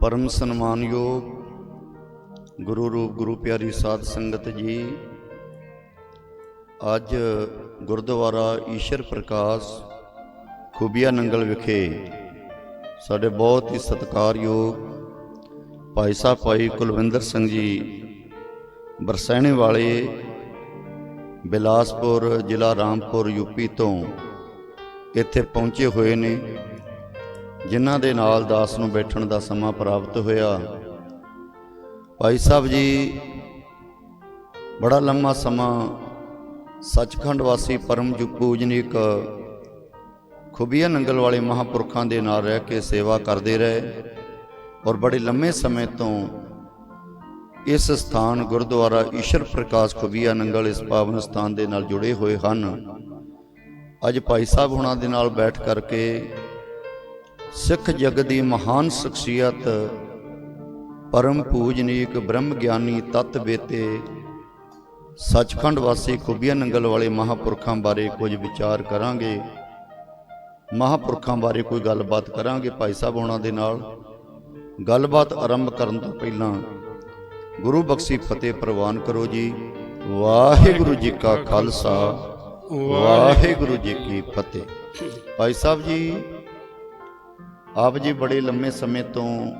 ਪਰਮ ਸਨਮਾਨਯੋਗ ਗੁਰੂ ਰੂਪ ਗੁਰੂ ਪਿਆਰੀ ਸਾਧ ਸੰਗਤ ਜੀ, ਅੱਜ ਗੁਰਦੁਆਰਾ ਈਸ਼ਰ ਪ੍ਰਕਾਸ਼ ਖੂਬੀਆ ਨੰਗਲ ਵਿਖੇ ਸਾਡੇ ਬਹੁਤ ਹੀ ਸਤਿਕਾਰਯੋਗ ਭਾਈ ਸਾਹਿਬ ਭਾਈ ਕੁਲਵਿੰਦਰ ਸਿੰਘ ਜੀ, ਬਰਸੈਣੇ ਵਾਲੇ ਬਿਲਾਸਪੁਰ ਜ਼ਿਲ੍ਹਾ ਰਾਮਪੁਰ ਯੂਪੀ ਤੋਂ ਇੱਥੇ ਪਹੁੰਚੇ ਹੋਏ ਨੇ। ਜਿਨ੍ਹਾਂ ਦੇ ਨਾਲ ਦਾਸ ਨੂੰ ਬੈਠਣ ਦਾ ਸਮਾਂ ਪ੍ਰਾਪਤ ਹੋਇਆ। ਭਾਈ ਸਾਹਿਬ ਜੀ, ਬੜਾ ਲੰਮਾ ਸਮਾਂ ਸੱਚਖੰਡ ਵਾਸੀ ਪਰਮ ਜੁ ਪੂਜਨੀਕ ਖੁਬੀਆ ਨੰਗਲ ਵਾਲੇ ਮਹਾਪੁਰਖਾਂ ਦੇ ਨਾਲ ਰਹਿ ਕੇ ਸੇਵਾ ਕਰਦੇ ਰਹੇ ਔਰ ਬੜੇ ਲੰਮੇ ਸਮੇਂ ਤੋਂ ਇਸ ਸਥਾਨ ਗੁਰਦੁਆਰਾ ਈਸ਼ਰ ਪ੍ਰਕਾਸ਼ ਖੁਬੀਆ ਨੰਗਲ ਇਸ ਪਾਵਨ ਸਥਾਨ ਦੇ ਨਾਲ ਜੁੜੇ ਹੋਏ ਹਨ। ਅੱਜ ਭਾਈ ਸਾਹਿਬ ਹੁਣਾਂ ਦੇ ਨਾਲ ਬੈਠ ਕਰਕੇ ਸਿੱਖ ਜਗਤ ਦੀ ਮਹਾਨ ਸ਼ਖਸੀਅਤ, ਪਰਮ ਪੂਜਨੀਕ ਬ੍ਰਹਮ ਗਿਆਨੀ ਤਤ ਬੇਤੇ, ਸੱਚਖੰਡ ਵਾਸੀ ਖੁਬੀਆ ਨੰਗਲ ਵਾਲੇ ਮਹਾਪੁਰਖਾਂ ਬਾਰੇ ਕੁਝ ਵਿਚਾਰ ਕਰਾਂਗੇ। ਮਹਾਪੁਰਖਾਂ ਬਾਰੇ ਕੋਈ ਗੱਲਬਾਤ ਕਰਾਂਗੇ ਭਾਈ ਸਾਹਿਬ ਹੁਣਾਂ ਦੇ ਨਾਲ। ਗੱਲਬਾਤ ਆਰੰਭ ਕਰਨ ਤੋਂ ਪਹਿਲਾਂ ਗੁਰੂ ਬਖਸ਼ੀ ਫਤਿਹ ਪ੍ਰਵਾਨ ਕਰੋ ਜੀ। ਵਾਹਿਗੁਰੂ ਜੀ ਕਾ ਖਾਲਸਾ, ਵਾਹਿਗੁਰੂ ਜੀ ਕੀ ਫਤਿਹ। ਭਾਈ ਸਾਹਿਬ ਜੀ ਆਪ ਜੀ ਬੜੇ ਲੰਮੇ ਸਮੇਂ ਤੋਂ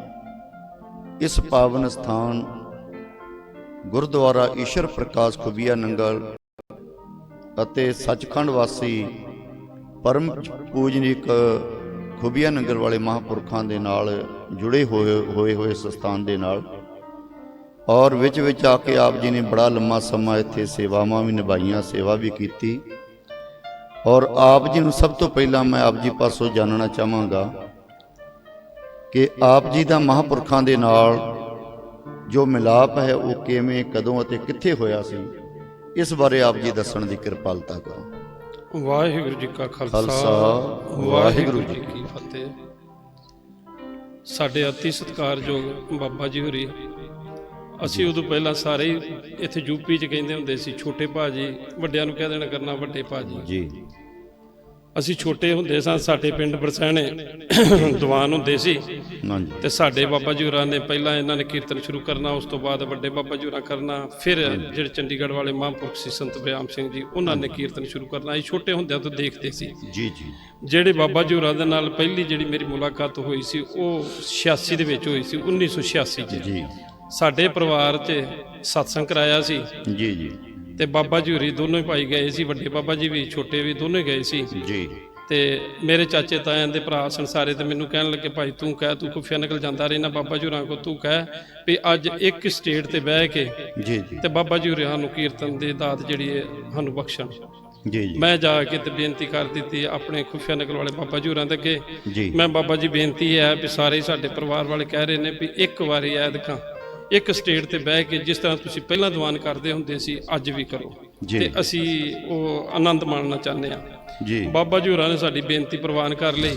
ਇਸ ਪਾਵਨ ਸਥਾਨ ਗੁਰਦੁਆਰਾ ਈਸ਼ਰ ਪ੍ਰਕਾਸ਼ ਖੁਬੀਆ ਨੰਗਲ ਅਤੇ ਸੱਚਖੰਡ ਵਾਸੀ ਪਰਮ ਪੂਜਨੀਕ ਖੁਬੀਆ ਨੰਗਲ ਵਾਲੇ ਮਹਾਪੁਰਖਾਂ ਦੇ ਨਾਲ ਜੁੜੇ ਹੋਏ ਹੋਏ ਹੋਏ ਇਸ ਸਥਾਨ ਦੇ ਨਾਲ ਔਰ ਵਿੱਚ ਵਿੱਚ ਆ ਕੇ ਆਪ ਜੀ ਨੇ ਬੜਾ ਲੰਮਾ ਸਮਾਂ ਇੱਥੇ ਸੇਵਾਵਾਂ ਵੀ ਨਿਭਾਈਆਂ, ਸੇਵਾ ਵੀ ਕੀਤੀ। ਔਰ ਆਪ ਜੀ ਨੂੰ ਸਭ ਤੋਂ ਪਹਿਲਾਂ ਮੈਂ ਆਪ ਜੀ ਪਾਸੋਂ ਜਾਣਨਾ ਚਾਹਾਂਗਾ ਕਿ ਆਪ ਜੀ ਦਾ ਮਹਾਪੁਰਖਾਂ ਦੇ ਨਾਲ ਜੋ ਮਿਲਾਪ ਹੈ ਉਹ ਕਿਵੇਂ ਕਦੋਂ ਅਤੇ ਕਿੱਥੇ ਹੋਇਆ ਸੀ ਇਸ ਬਾਰੇ ਆਪ ਜੀ ਦੱਸਣ ਦੀ ਕਿਰਪਾਲਤਾ ਕਰੋ। ਵਾਹਿਗੁਰੂ ਜੀ ਕਾ ਖਾਲਸਾ ਵਾਹਿਗੁਰੂ ਜੀ ਕੀ ਫਤਿਹ। ਸਾਡੇ ਅਤੀ ਸਤਿਕਾਰਯੋਗ ਬਾਬਾ ਜੀ ਹੋਰੀ ਅਸੀਂ ਉਦੋਂ ਪਹਿਲਾਂ ਸਾਰੇ ਇੱਥੇ ਯੂਪੀ ਚ ਕਹਿੰਦੇ ਹੁੰਦੇ ਸੀ ਛੋਟੇ ਭਾਜੀ ਵੱਡਿਆਂ ਨੂੰ ਕਹਿ ਦੇਣਾ ਕਰਨਾ ਵੱਡੇ ਭਾਜੀ ਜੀ। ਅਸੀਂ ਛੋਟੇ ਹੁੰਦੇ ਸਾਂ ਸਾਡੇ ਪਿੰਡ ਬਰਸੈਣੇ ਦੀਵਾਨ ਹੁੰਦੇ ਸੀ। ਹਾਂਜੀ। ਤੇ ਸਾਡੇ ਬਾਬਾ ਜੀ ਹੋਰਾਂ ਨੇ ਪਹਿਲਾਂ ਇਹਨਾਂ ਨੇ ਕੀਰਤਨ ਸ਼ੁਰੂ ਕਰਨਾ ਉਸ ਤੋਂ ਬਾਅਦ ਵੱਡੇ ਬਾਬਾ ਜੀ ਹੋਰਾਂ ਕਰਨਾ ਫਿਰ ਜਿਹੜੇ ਚੰਡੀਗੜ੍ਹ ਵਾਲੇ ਮਹਾਂਪੁਰਖ ਸੀ ਸੰਤ ਬਿਆਮ ਸਿੰਘ ਜੀ ਉਹਨਾਂ ਨੇ ਕੀਰਤਨ ਸ਼ੁਰੂ ਕਰਨਾ। ਅਸੀਂ ਛੋਟੇ ਹੁੰਦਿਆਂ ਤੋਂ ਦੇਖਦੇ ਸੀ। ਜੀ ਜੀ। ਜਿਹੜੇ ਬਾਬਾ ਜੀ ਹੋਰਾਂ ਦੇ ਨਾਲ ਪਹਿਲੀ ਜਿਹੜੀ ਮੇਰੀ ਮੁਲਾਕਾਤ ਹੋਈ ਸੀ ਉਹ 86 ਦੇ ਵਿੱਚ ਹੋਈ ਸੀ 1986 ਚ। ਜੀ। ਸਾਡੇ ਪਰਿਵਾਰ 'ਚ ਸਤਸੰਗ ਕਰਾਇਆ ਸੀ। ਜੀ ਜੀ। ਤੇ ਬਾਬਾ ਜੀ ਹੋਰੀ ਦੋਨੋਂ ਹੀ ਭਾਈ ਗਏ ਸੀ ਵੱਡੇ ਬਾਬਾ ਜੀ ਵੀ ਛੋਟੇ ਵੀ ਦੋਨੋਂ ਗਏ ਸੀ। ਜੀ। ਤੇ ਮੇਰੇ ਚਾਚੇ ਤਾਇਆਂ ਦੇ ਭਰਾ ਸੰਸਾਰੇ ਤੇ ਮੈਨੂੰ ਕਹਿਣ ਲੱਗੇ ਭਾਈ ਤੂੰ ਕਹਿ ਤੂੰ ਕੁਫੀਆ ਨਿਕਲ ਜਾਂਦਾ ਰਹਿਣਾ ਬਾਬਾ ਜੀ ਹੋਰਾਂ ਕੋ ਤੂੰ ਕਹਿ ਵੀ ਅੱਜ ਇੱਕ ਸਟੇਟ ਤੇ ਬਹਿ ਕੇ ਜੀ ਜੀ। ਤੇ ਬਾਬਾ ਜੀ ਹੋਰਾਂ ਨੂੰ ਕੀਰਤਨ ਦੀ ਦਾਤ ਜਿਹੜੀ ਹੈ ਸਾਨੂੰ ਬਖਸ਼ਣ। ਜੀ ਜੀ। ਮੈਂ ਜਾ ਕੇ ਤੇ ਬੇਨਤੀ ਕਰ ਦਿੱਤੀ ਆਪਣੇ ਖੁਫੀਆ ਨਿਕਲ ਵਾਲੇ ਬਾਬਾ ਜੀ ਹੋਰਾਂ ਦੇ ਅੱਗੇ। ਮੈਂ ਬਾਬਾ ਜੀ ਬੇਨਤੀ ਹੈ ਵੀ ਸਾਰੇ ਸਾਡੇ ਪਰਿਵਾਰ ਵਾਲੇ ਕਹਿ ਰਹੇ ਨੇ ਵੀ ਇੱਕ ਵਾਰੀ ਐਦਕਾਂ ਇੱਕ ਸਟੇਟ ਤੇ ਬਹਿ ਕੇ ਜਿਸ ਤਰ੍ਹਾਂ ਤੁਸੀਂ ਪਹਿਲਾਂ ਦੀਵਾਨ ਕਰਦੇ ਹੁੰਦੇ ਸੀ ਅੱਜ ਵੀ ਕਰੋ। ਤੇ ਅਸੀਂ ਉਹ ਆਨੰਦ ਮਾਣਨਾ ਚਾਹੁੰਦੇ ਹਾਂ ਜੀ। ਬਾਬਾ ਜੀ ਹੋਰਾਂ ਨੇ ਸਾਡੀ ਬੇਨਤੀ ਪ੍ਰਵਾਨ ਕਰ ਲਈ।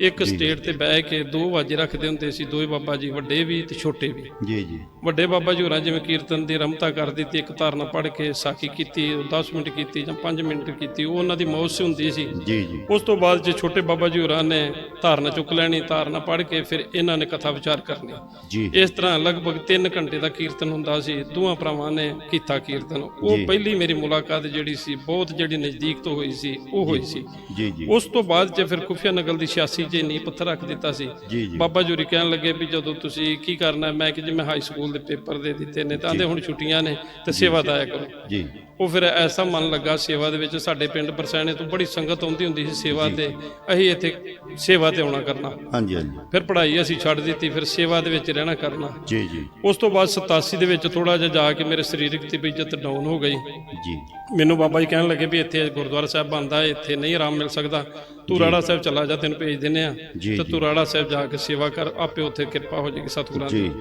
ਇੱਕ ਸਟੇਟ ਤੇ ਬਹਿ ਕੇ ਦੋ ਵਾਜੇ ਰੱਖਦੇ ਹੁੰਦੇ ਸੀ ਦੋਵੇਂ ਬਾਬਾ ਜੀ ਵੱਡੇ ਵੀ ਤੇ ਛੋਟੇ ਵੀ। ਜੀ ਜੀ। ਵੱਡੇ ਬਾਬਾ ਜੀ ਹੋਰਾਂ ਜਿਵੇਂ ਕੀਰਤਨ ਦੀ ਰਮਤਾ ਕਰ ਦਿੱਤੀ ਇੱਕ ਧਾਰਨਾ ਪੜ੍ਹ ਕੇ ਸਾਖੀ ਕੀਤੀ 10 ਮਿੰਟ ਕੀਤੀ ਜਾਂ 5 ਮਿੰਟ ਕੀਤੀ ਉਹ ਉਹਨਾਂ ਦੀ ਮੌਜ ਸੀ ਹੁੰਦੀ ਸੀ। ਜੀ ਜੀ। ਉਸ ਤੋਂ ਬਾਅਦ ਜੇ ਛੋਟੇ ਬਾਬਾ ਜੀ ਹੋਰਾਂ ਨੇ ਧਾਰਨਾ ਚੁੱਕ ਲੈਣੀ ਧਾਰਨਾ ਪੜ੍ਹ ਕੇ ਫਿਰ ਇਹਨਾਂ ਨੇ ਕਥਾ ਵਿਚਾਰ ਕਰਨੀ। ਜੀ। ਇਸ ਤਰ੍ਹਾਂ ਲਗਭਗ 3 ਘੰਟੇ ਦਾ ਕੀਰਤਨ ਹੁੰਦਾ ਸੀ ਦੋਵਾਂ ਭਰਾਵਾਂ ਨੇ ਕੀਤਾ ਕੀਰਤਨ। ਉਹ। ਪਹਿਲੀ ਮੇਰੀ ਮੁਲਾਕਾਤ ਜਿਹੜੀ ਸੀ ਬਹੁਤ ਜਿਹੜੀ ਨਜ਼ਦੀਕ ਤੋਂ ਹੋਈ ਸੀ ਉਹ ਹੋਈ ਸੀ। ਜੀ ਜੀ। ਉਸ ਤੋਂ ਬਾਅਦ ਜੇ ਫਿਰ ਖੁਫੀਆ ਨਗਲ ਦੀ 86 ਚ ਨੀ ਪੱਥਰ ਰੱਖ ਦਿੱਤਾ ਸੀ ਜੀ ਜੀ। ਬਾਬਾ ਜੂਰੀ ਕਹਿਣ ਲੱਗੇ ਵੀ ਜਦੋਂ ਤੁਸੀਂ ਕੀ ਕਰਨਾ ਮੈਂ ਕਿ ਜੀ ਮੈਂ ਹਾਈ ਸਕੂਲ ਦੇ ਪੇਪਰ ਦੇ ਦਿੱਤੇ ਨੇ ਤਾਂ ਆਂਦੇ ਹੁਣ ਛੁੱਟੀਆਂ ਨੇ ਤੇ ਸੇਵਾ ਦਾਇਆ ਕਰੋ। ਜੀ। ਉਹ ਫਿਰ ਐਸਾ ਮਨ ਲੱਗਾ ਸੇਵਾ ਦੇ ਵਿੱਚ ਸਾਡੇ ਪਿੰਡ ਪਰਸੈਣੇ ਤੋਂ ਬੜੀ ਸੰਗਤ ਆਉਂਦੀ ਹੁੰਦੀ ਸੀ ਸੇਵਾ ਤੇ। ਅਸੀਂ ਇੱਥੇ ਸੇਵਾ ਤੇ ਆਉਣਾ ਕਰਨਾ। ਹਾਂਜੀ ਹਾਂਜੀ। ਫਿਰ ਪੜ੍ਹਾਈ ਅਸੀਂ ਛੱਡ ਦਿੱਤੀ ਫਿਰ ਸੇਵਾ ਦੇ ਵਿੱਚ ਰਹਿਣਾ ਕਰਨਾ। ਜੀ ਜੀ। ਉਸ ਤੋਂ ਬਾਅਦ 87 ਦੇ ਵਿੱਚ ਥੋੜਾ ਜਿਹਾ ਜਾ ਕੇ ਮੇਰੇ ਸਰੀਰਕ ਤਬੀਅਤ ਡਾਊਨ ਹੋ ਗਈ। ਜੀ। ਮੈਨੂੰ ਬਾਬਾ ਜੀ ਕਹਿਣ ਲੱਗੇ ਵੀ ਇੱਥੇ ਗੁਰਦੁਆਰਾ ਸਾਹਿਬ ਬਣਦਾ ਹੈ, ਇੱਥੇ ਨਹੀਂ ਆਰਾਮ ਮਿਲ ਸਕਦਾ। ਤੂੰ ਰਾੜਾ ਸਾਹਿਬ ਚਲਾ ਜਾ ਤੈਨੂੰ ਭੇਜ ਦਿੰਨੇ ਆ ਤੇ। ਤੂੰ ਰਾੜਾ ਸਾਹਿਬ ਜਾ ਕੇ ਸੇਵਾ ਕਰ ਆਪੇ ਉੱਥੇ ਕਿਰਪਾ ਹੋ ਜਾਏਗੀ ਸਤਿਗੁਰਾਂ ਦੀ। ਜੀ।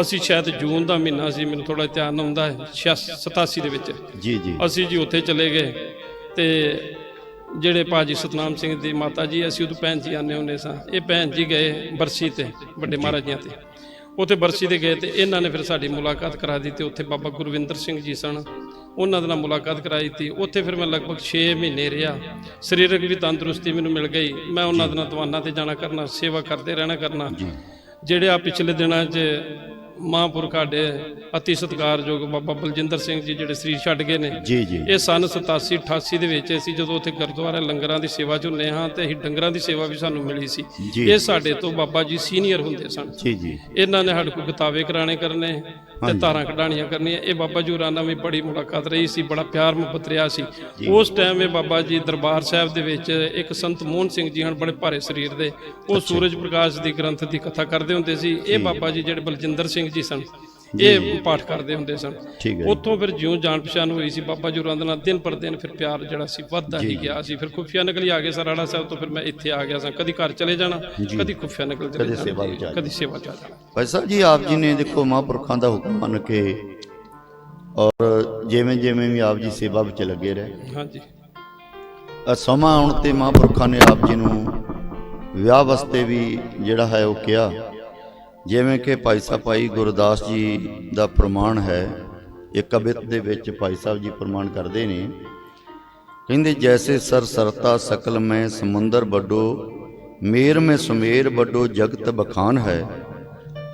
ਅਸੀਂ ਸ਼ਾਇਦ ਜੂਨ ਦਾ ਮਹੀਨਾ ਸੀ ਮੈਨੂੰ ਥੋੜਾ ਧਿਆਨ ਆਉਂਦਾ ਹੈ 87 ਦੇ ਵਿੱਚ। ਜੀ ਜੀ। ਅਸੀਂ ਜੀ ਉੱਥੇ ਚਲੇ ਗਏ ਤੇ ਜਿਹੜੇ ਭਾਜੀ ਸਤਨਾਮ ਸਿੰਘ ਦੀ ਮਾਤਾ ਜੀ ਅਸੀਂ ਉਦੋਂ ਭੈਣ ਜੀ ਆਨੇ ਹੁੰਦੇ ਸਾਂ। ਇਹ ਭੈਣ ਜੀ ਗਏ ਬਰਸੀ ਤੇ ਵੱਡੇ ਮਹਾਰਾਜ ਜੀਆਂ ਤੇ। ਉੱਥੇ ਬਰਸੀ ਦੇ ਗਏ ਤੇ ਇਹਨਾਂ ਨੇ ਫਿਰ ਸਾਡੀ ਮੁਲਾਕਾਤ ਕਰਾ ਦਿੱਤੀ ਉੱਥੇ ਬਾਬਾ ਗੁਰਵਿੰਦਰ ਸਿੰਘ ਜੀ ਸਨ। ਉਹਨਾਂ ਦੇ ਨਾਲ ਮੁਲਾਕਾਤ ਕਰਾਈ ਤੀ। ਉੱਥੇ ਫਿਰ ਮੈਂ ਲਗਭਗ 6 ਮਹੀਨੇ ਰਿਹਾ। ਸਰੀਰਕ ਵੀ ਤੰਦਰੁਸਤੀ ਮੈਨੂੰ ਮਿਲ ਗਈ। ਮੈਂ ਉਹਨਾਂ ਦੇ ਨਾਲ ਦਵਾਨਾਂ ਤੇ ਜਾਣਾ ਕਰਨਾ ਸੇਵਾ ਕਰਦੇ ਰਹਿਣਾ ਕਰਨਾ। ਜਿਹੜੇ ਆ ਪਿਛਲੇ ਦਿਨਾਂ 'ਚ ਮਹਾਂਪੁਰਖ ਸਾਡੇ ਅਤੀ ਸਤਿਕਾਰਯੋਗ ਬਾਬਾ ਬਲਜਿੰਦਰ ਸਿੰਘ ਜੀ ਜਿਹੜੇ ਸਰੀਰ ਛੱਡ ਗਏ ਨੇ। ਜੀ ਜੀ। ਇਹ ਸਨ 87 88 ਦੇ ਵਿੱਚ ਅਸੀਂ ਜਦੋਂ ਉੱਥੇ ਗੁਰਦੁਆਰਾ ਲੰਗਰਾਂ ਦੀ ਸੇਵਾ 'ਚ ਹੁੰਨੇ ਹਾਂ ਤੇ ਅਸੀਂ ਡੰਗਰਾਂ ਦੀ ਸੇਵਾ ਵੀ ਸਾਨੂੰ ਮਿਲੀ ਸੀ। ਇਹ ਸਾਡੇ ਤੋਂ ਬਾਬਾ ਜੀ ਸੀਨੀਅਰ ਹੁੰਦੇ ਸਨ। ਜੀ ਜੀ। ਇਹਨਾਂ ਨੇ ਸਾਡੇ ਕੋਲ ਕਿਤਾਬੇ ਕਰਾਣੇ ਕਰਨੇ ਤੇ ਧਾਰਾਂ ਕਢਾਣੀਆਂ ਕਰਨੀਆਂ। ਇਹ ਬਾਬਾ ਜੀ ਹੋਰਾਂ ਨਾਲ ਵੀ ਬੜੀ ਮੁਲਾਕਾਤ ਰਹੀ ਸੀ ਬੜਾ ਪਿਆਰ ਮੁਹੱਬਤ ਰਿਹਾ ਸੀ। ਉਸ ਟਾਈਮ ਇਹ ਬਾਬਾ ਜੀ ਦਰਬਾਰ ਸਾਹਿਬ ਦੇ ਵਿੱਚ ਇੱਕ ਸੰਤ ਮੋਹਨ ਸਿੰਘ ਜੀ ਹਨ ਬੜੇ ਭਾਰੇ ਸਰੀਰ ਦੇ। ਉਹ ਸੂਰਜ ਪ੍ਰਕਾਸ਼ ਦੀ ਗ੍ਰੰਥ ਦੀ ਕਥਾ ਕਰਦੇ ਹੁੰਦੇ ਸੀ। ਇਹ ਬਾਬਾ ਜੀ ਜਿਹੜੇ ਬਲਜਿੰਦਰ ਸਿੰਘ ਜੀ ਸਨ। ਇਹ ਪਾਠ ਕਰਦੇ ਹੁੰਦੇ ਸਨ। ਉੱਥੋਂ ਫਿਰ ਜਿਉਂ ਜਾਣ ਪਛਾਣ ਹੋਈ ਸੀ ਬਾਬਾ ਜੀ ਹੋਰਾਂ ਦੇ ਨਾਲ ਦਿਨ ਪਰ ਦਿਨ ਫਿਰ ਪਿਆਰ ਜਿਹੜਾ ਸੀ ਵੱਧਦਾ ਹੀ ਗਿਆ ਸੀ। ਫਿਰ ਖੁਫੀਆ ਨਿਕਲੀ ਆ ਗਏ ਸਰਾੜਾ ਸਾਹਿਬ ਤੋਂ ਫਿਰ ਮੈਂ ਇੱਥੇ ਆ ਗਿਆ ਸਾਂ। ਕਦੀ ਘਰ ਚਲੇ ਜਾਣਾ ਕਦੀ ਖੁਫੀਆ ਨਿਕਲ ਚਲੇ ਜਾਣਾ। ਕਦੀ ਸੇਵਾ ਜਾਣਾ। ਭਾਈ ਸਾਹਿਬ ਜੀ ਆਪ ਜੀ ਨੇ ਦੇਖੋ ਮਹਾਂਪੁਰਖਾਂ ਦਾ ਹੁਕਮ ਮੰਨ ਕੇ ਔਰ ਜਿਵੇਂ ਜਿਵੇਂ ਵੀ ਆਪ ਜੀ ਸੇਵਾ ਵਿੱਚ ਲੱਗੇ ਰਹੇ ਹਾਂਜੀ। ਸਮਾਂ ਆਉਣ ਤੇ ਮਹਾਂਪੁਰਖਾਂ ਨੇ ਆਪ ਜੀ ਨੂੰ ਵਿਆਹ ਵਾਸਤੇ ਵੀ ਜਿਹੜਾ ਹੈ ਉਹ ਕਿਹਾ। ਜਿਵੇਂ ਕਿ ਭਾਈ ਸਾਹਿਬ ਭਾਈ ਗੁਰਦਾਸ ਜੀ ਦਾ ਪ੍ਰਮਾਣ ਹੈ ਇਹ ਕਵਿਤ ਦੇ ਵਿੱਚ ਭਾਈ ਸਾਹਿਬ ਜੀ ਪ੍ਰਮਾਣ ਕਰਦੇ ਨੇ। ਕਹਿੰਦੇ ਜੈਸੇ ਸਰ ਸਰਤਾ ਸਕਲ ਮੈਂ ਸਮੁੰਦਰ ਵੱਡੋ ਮੇਰ ਮੈਂ ਸੁਮੇਰ ਵੱਡੋ ਜਗਤ ਬਖਾਨ ਹੈ।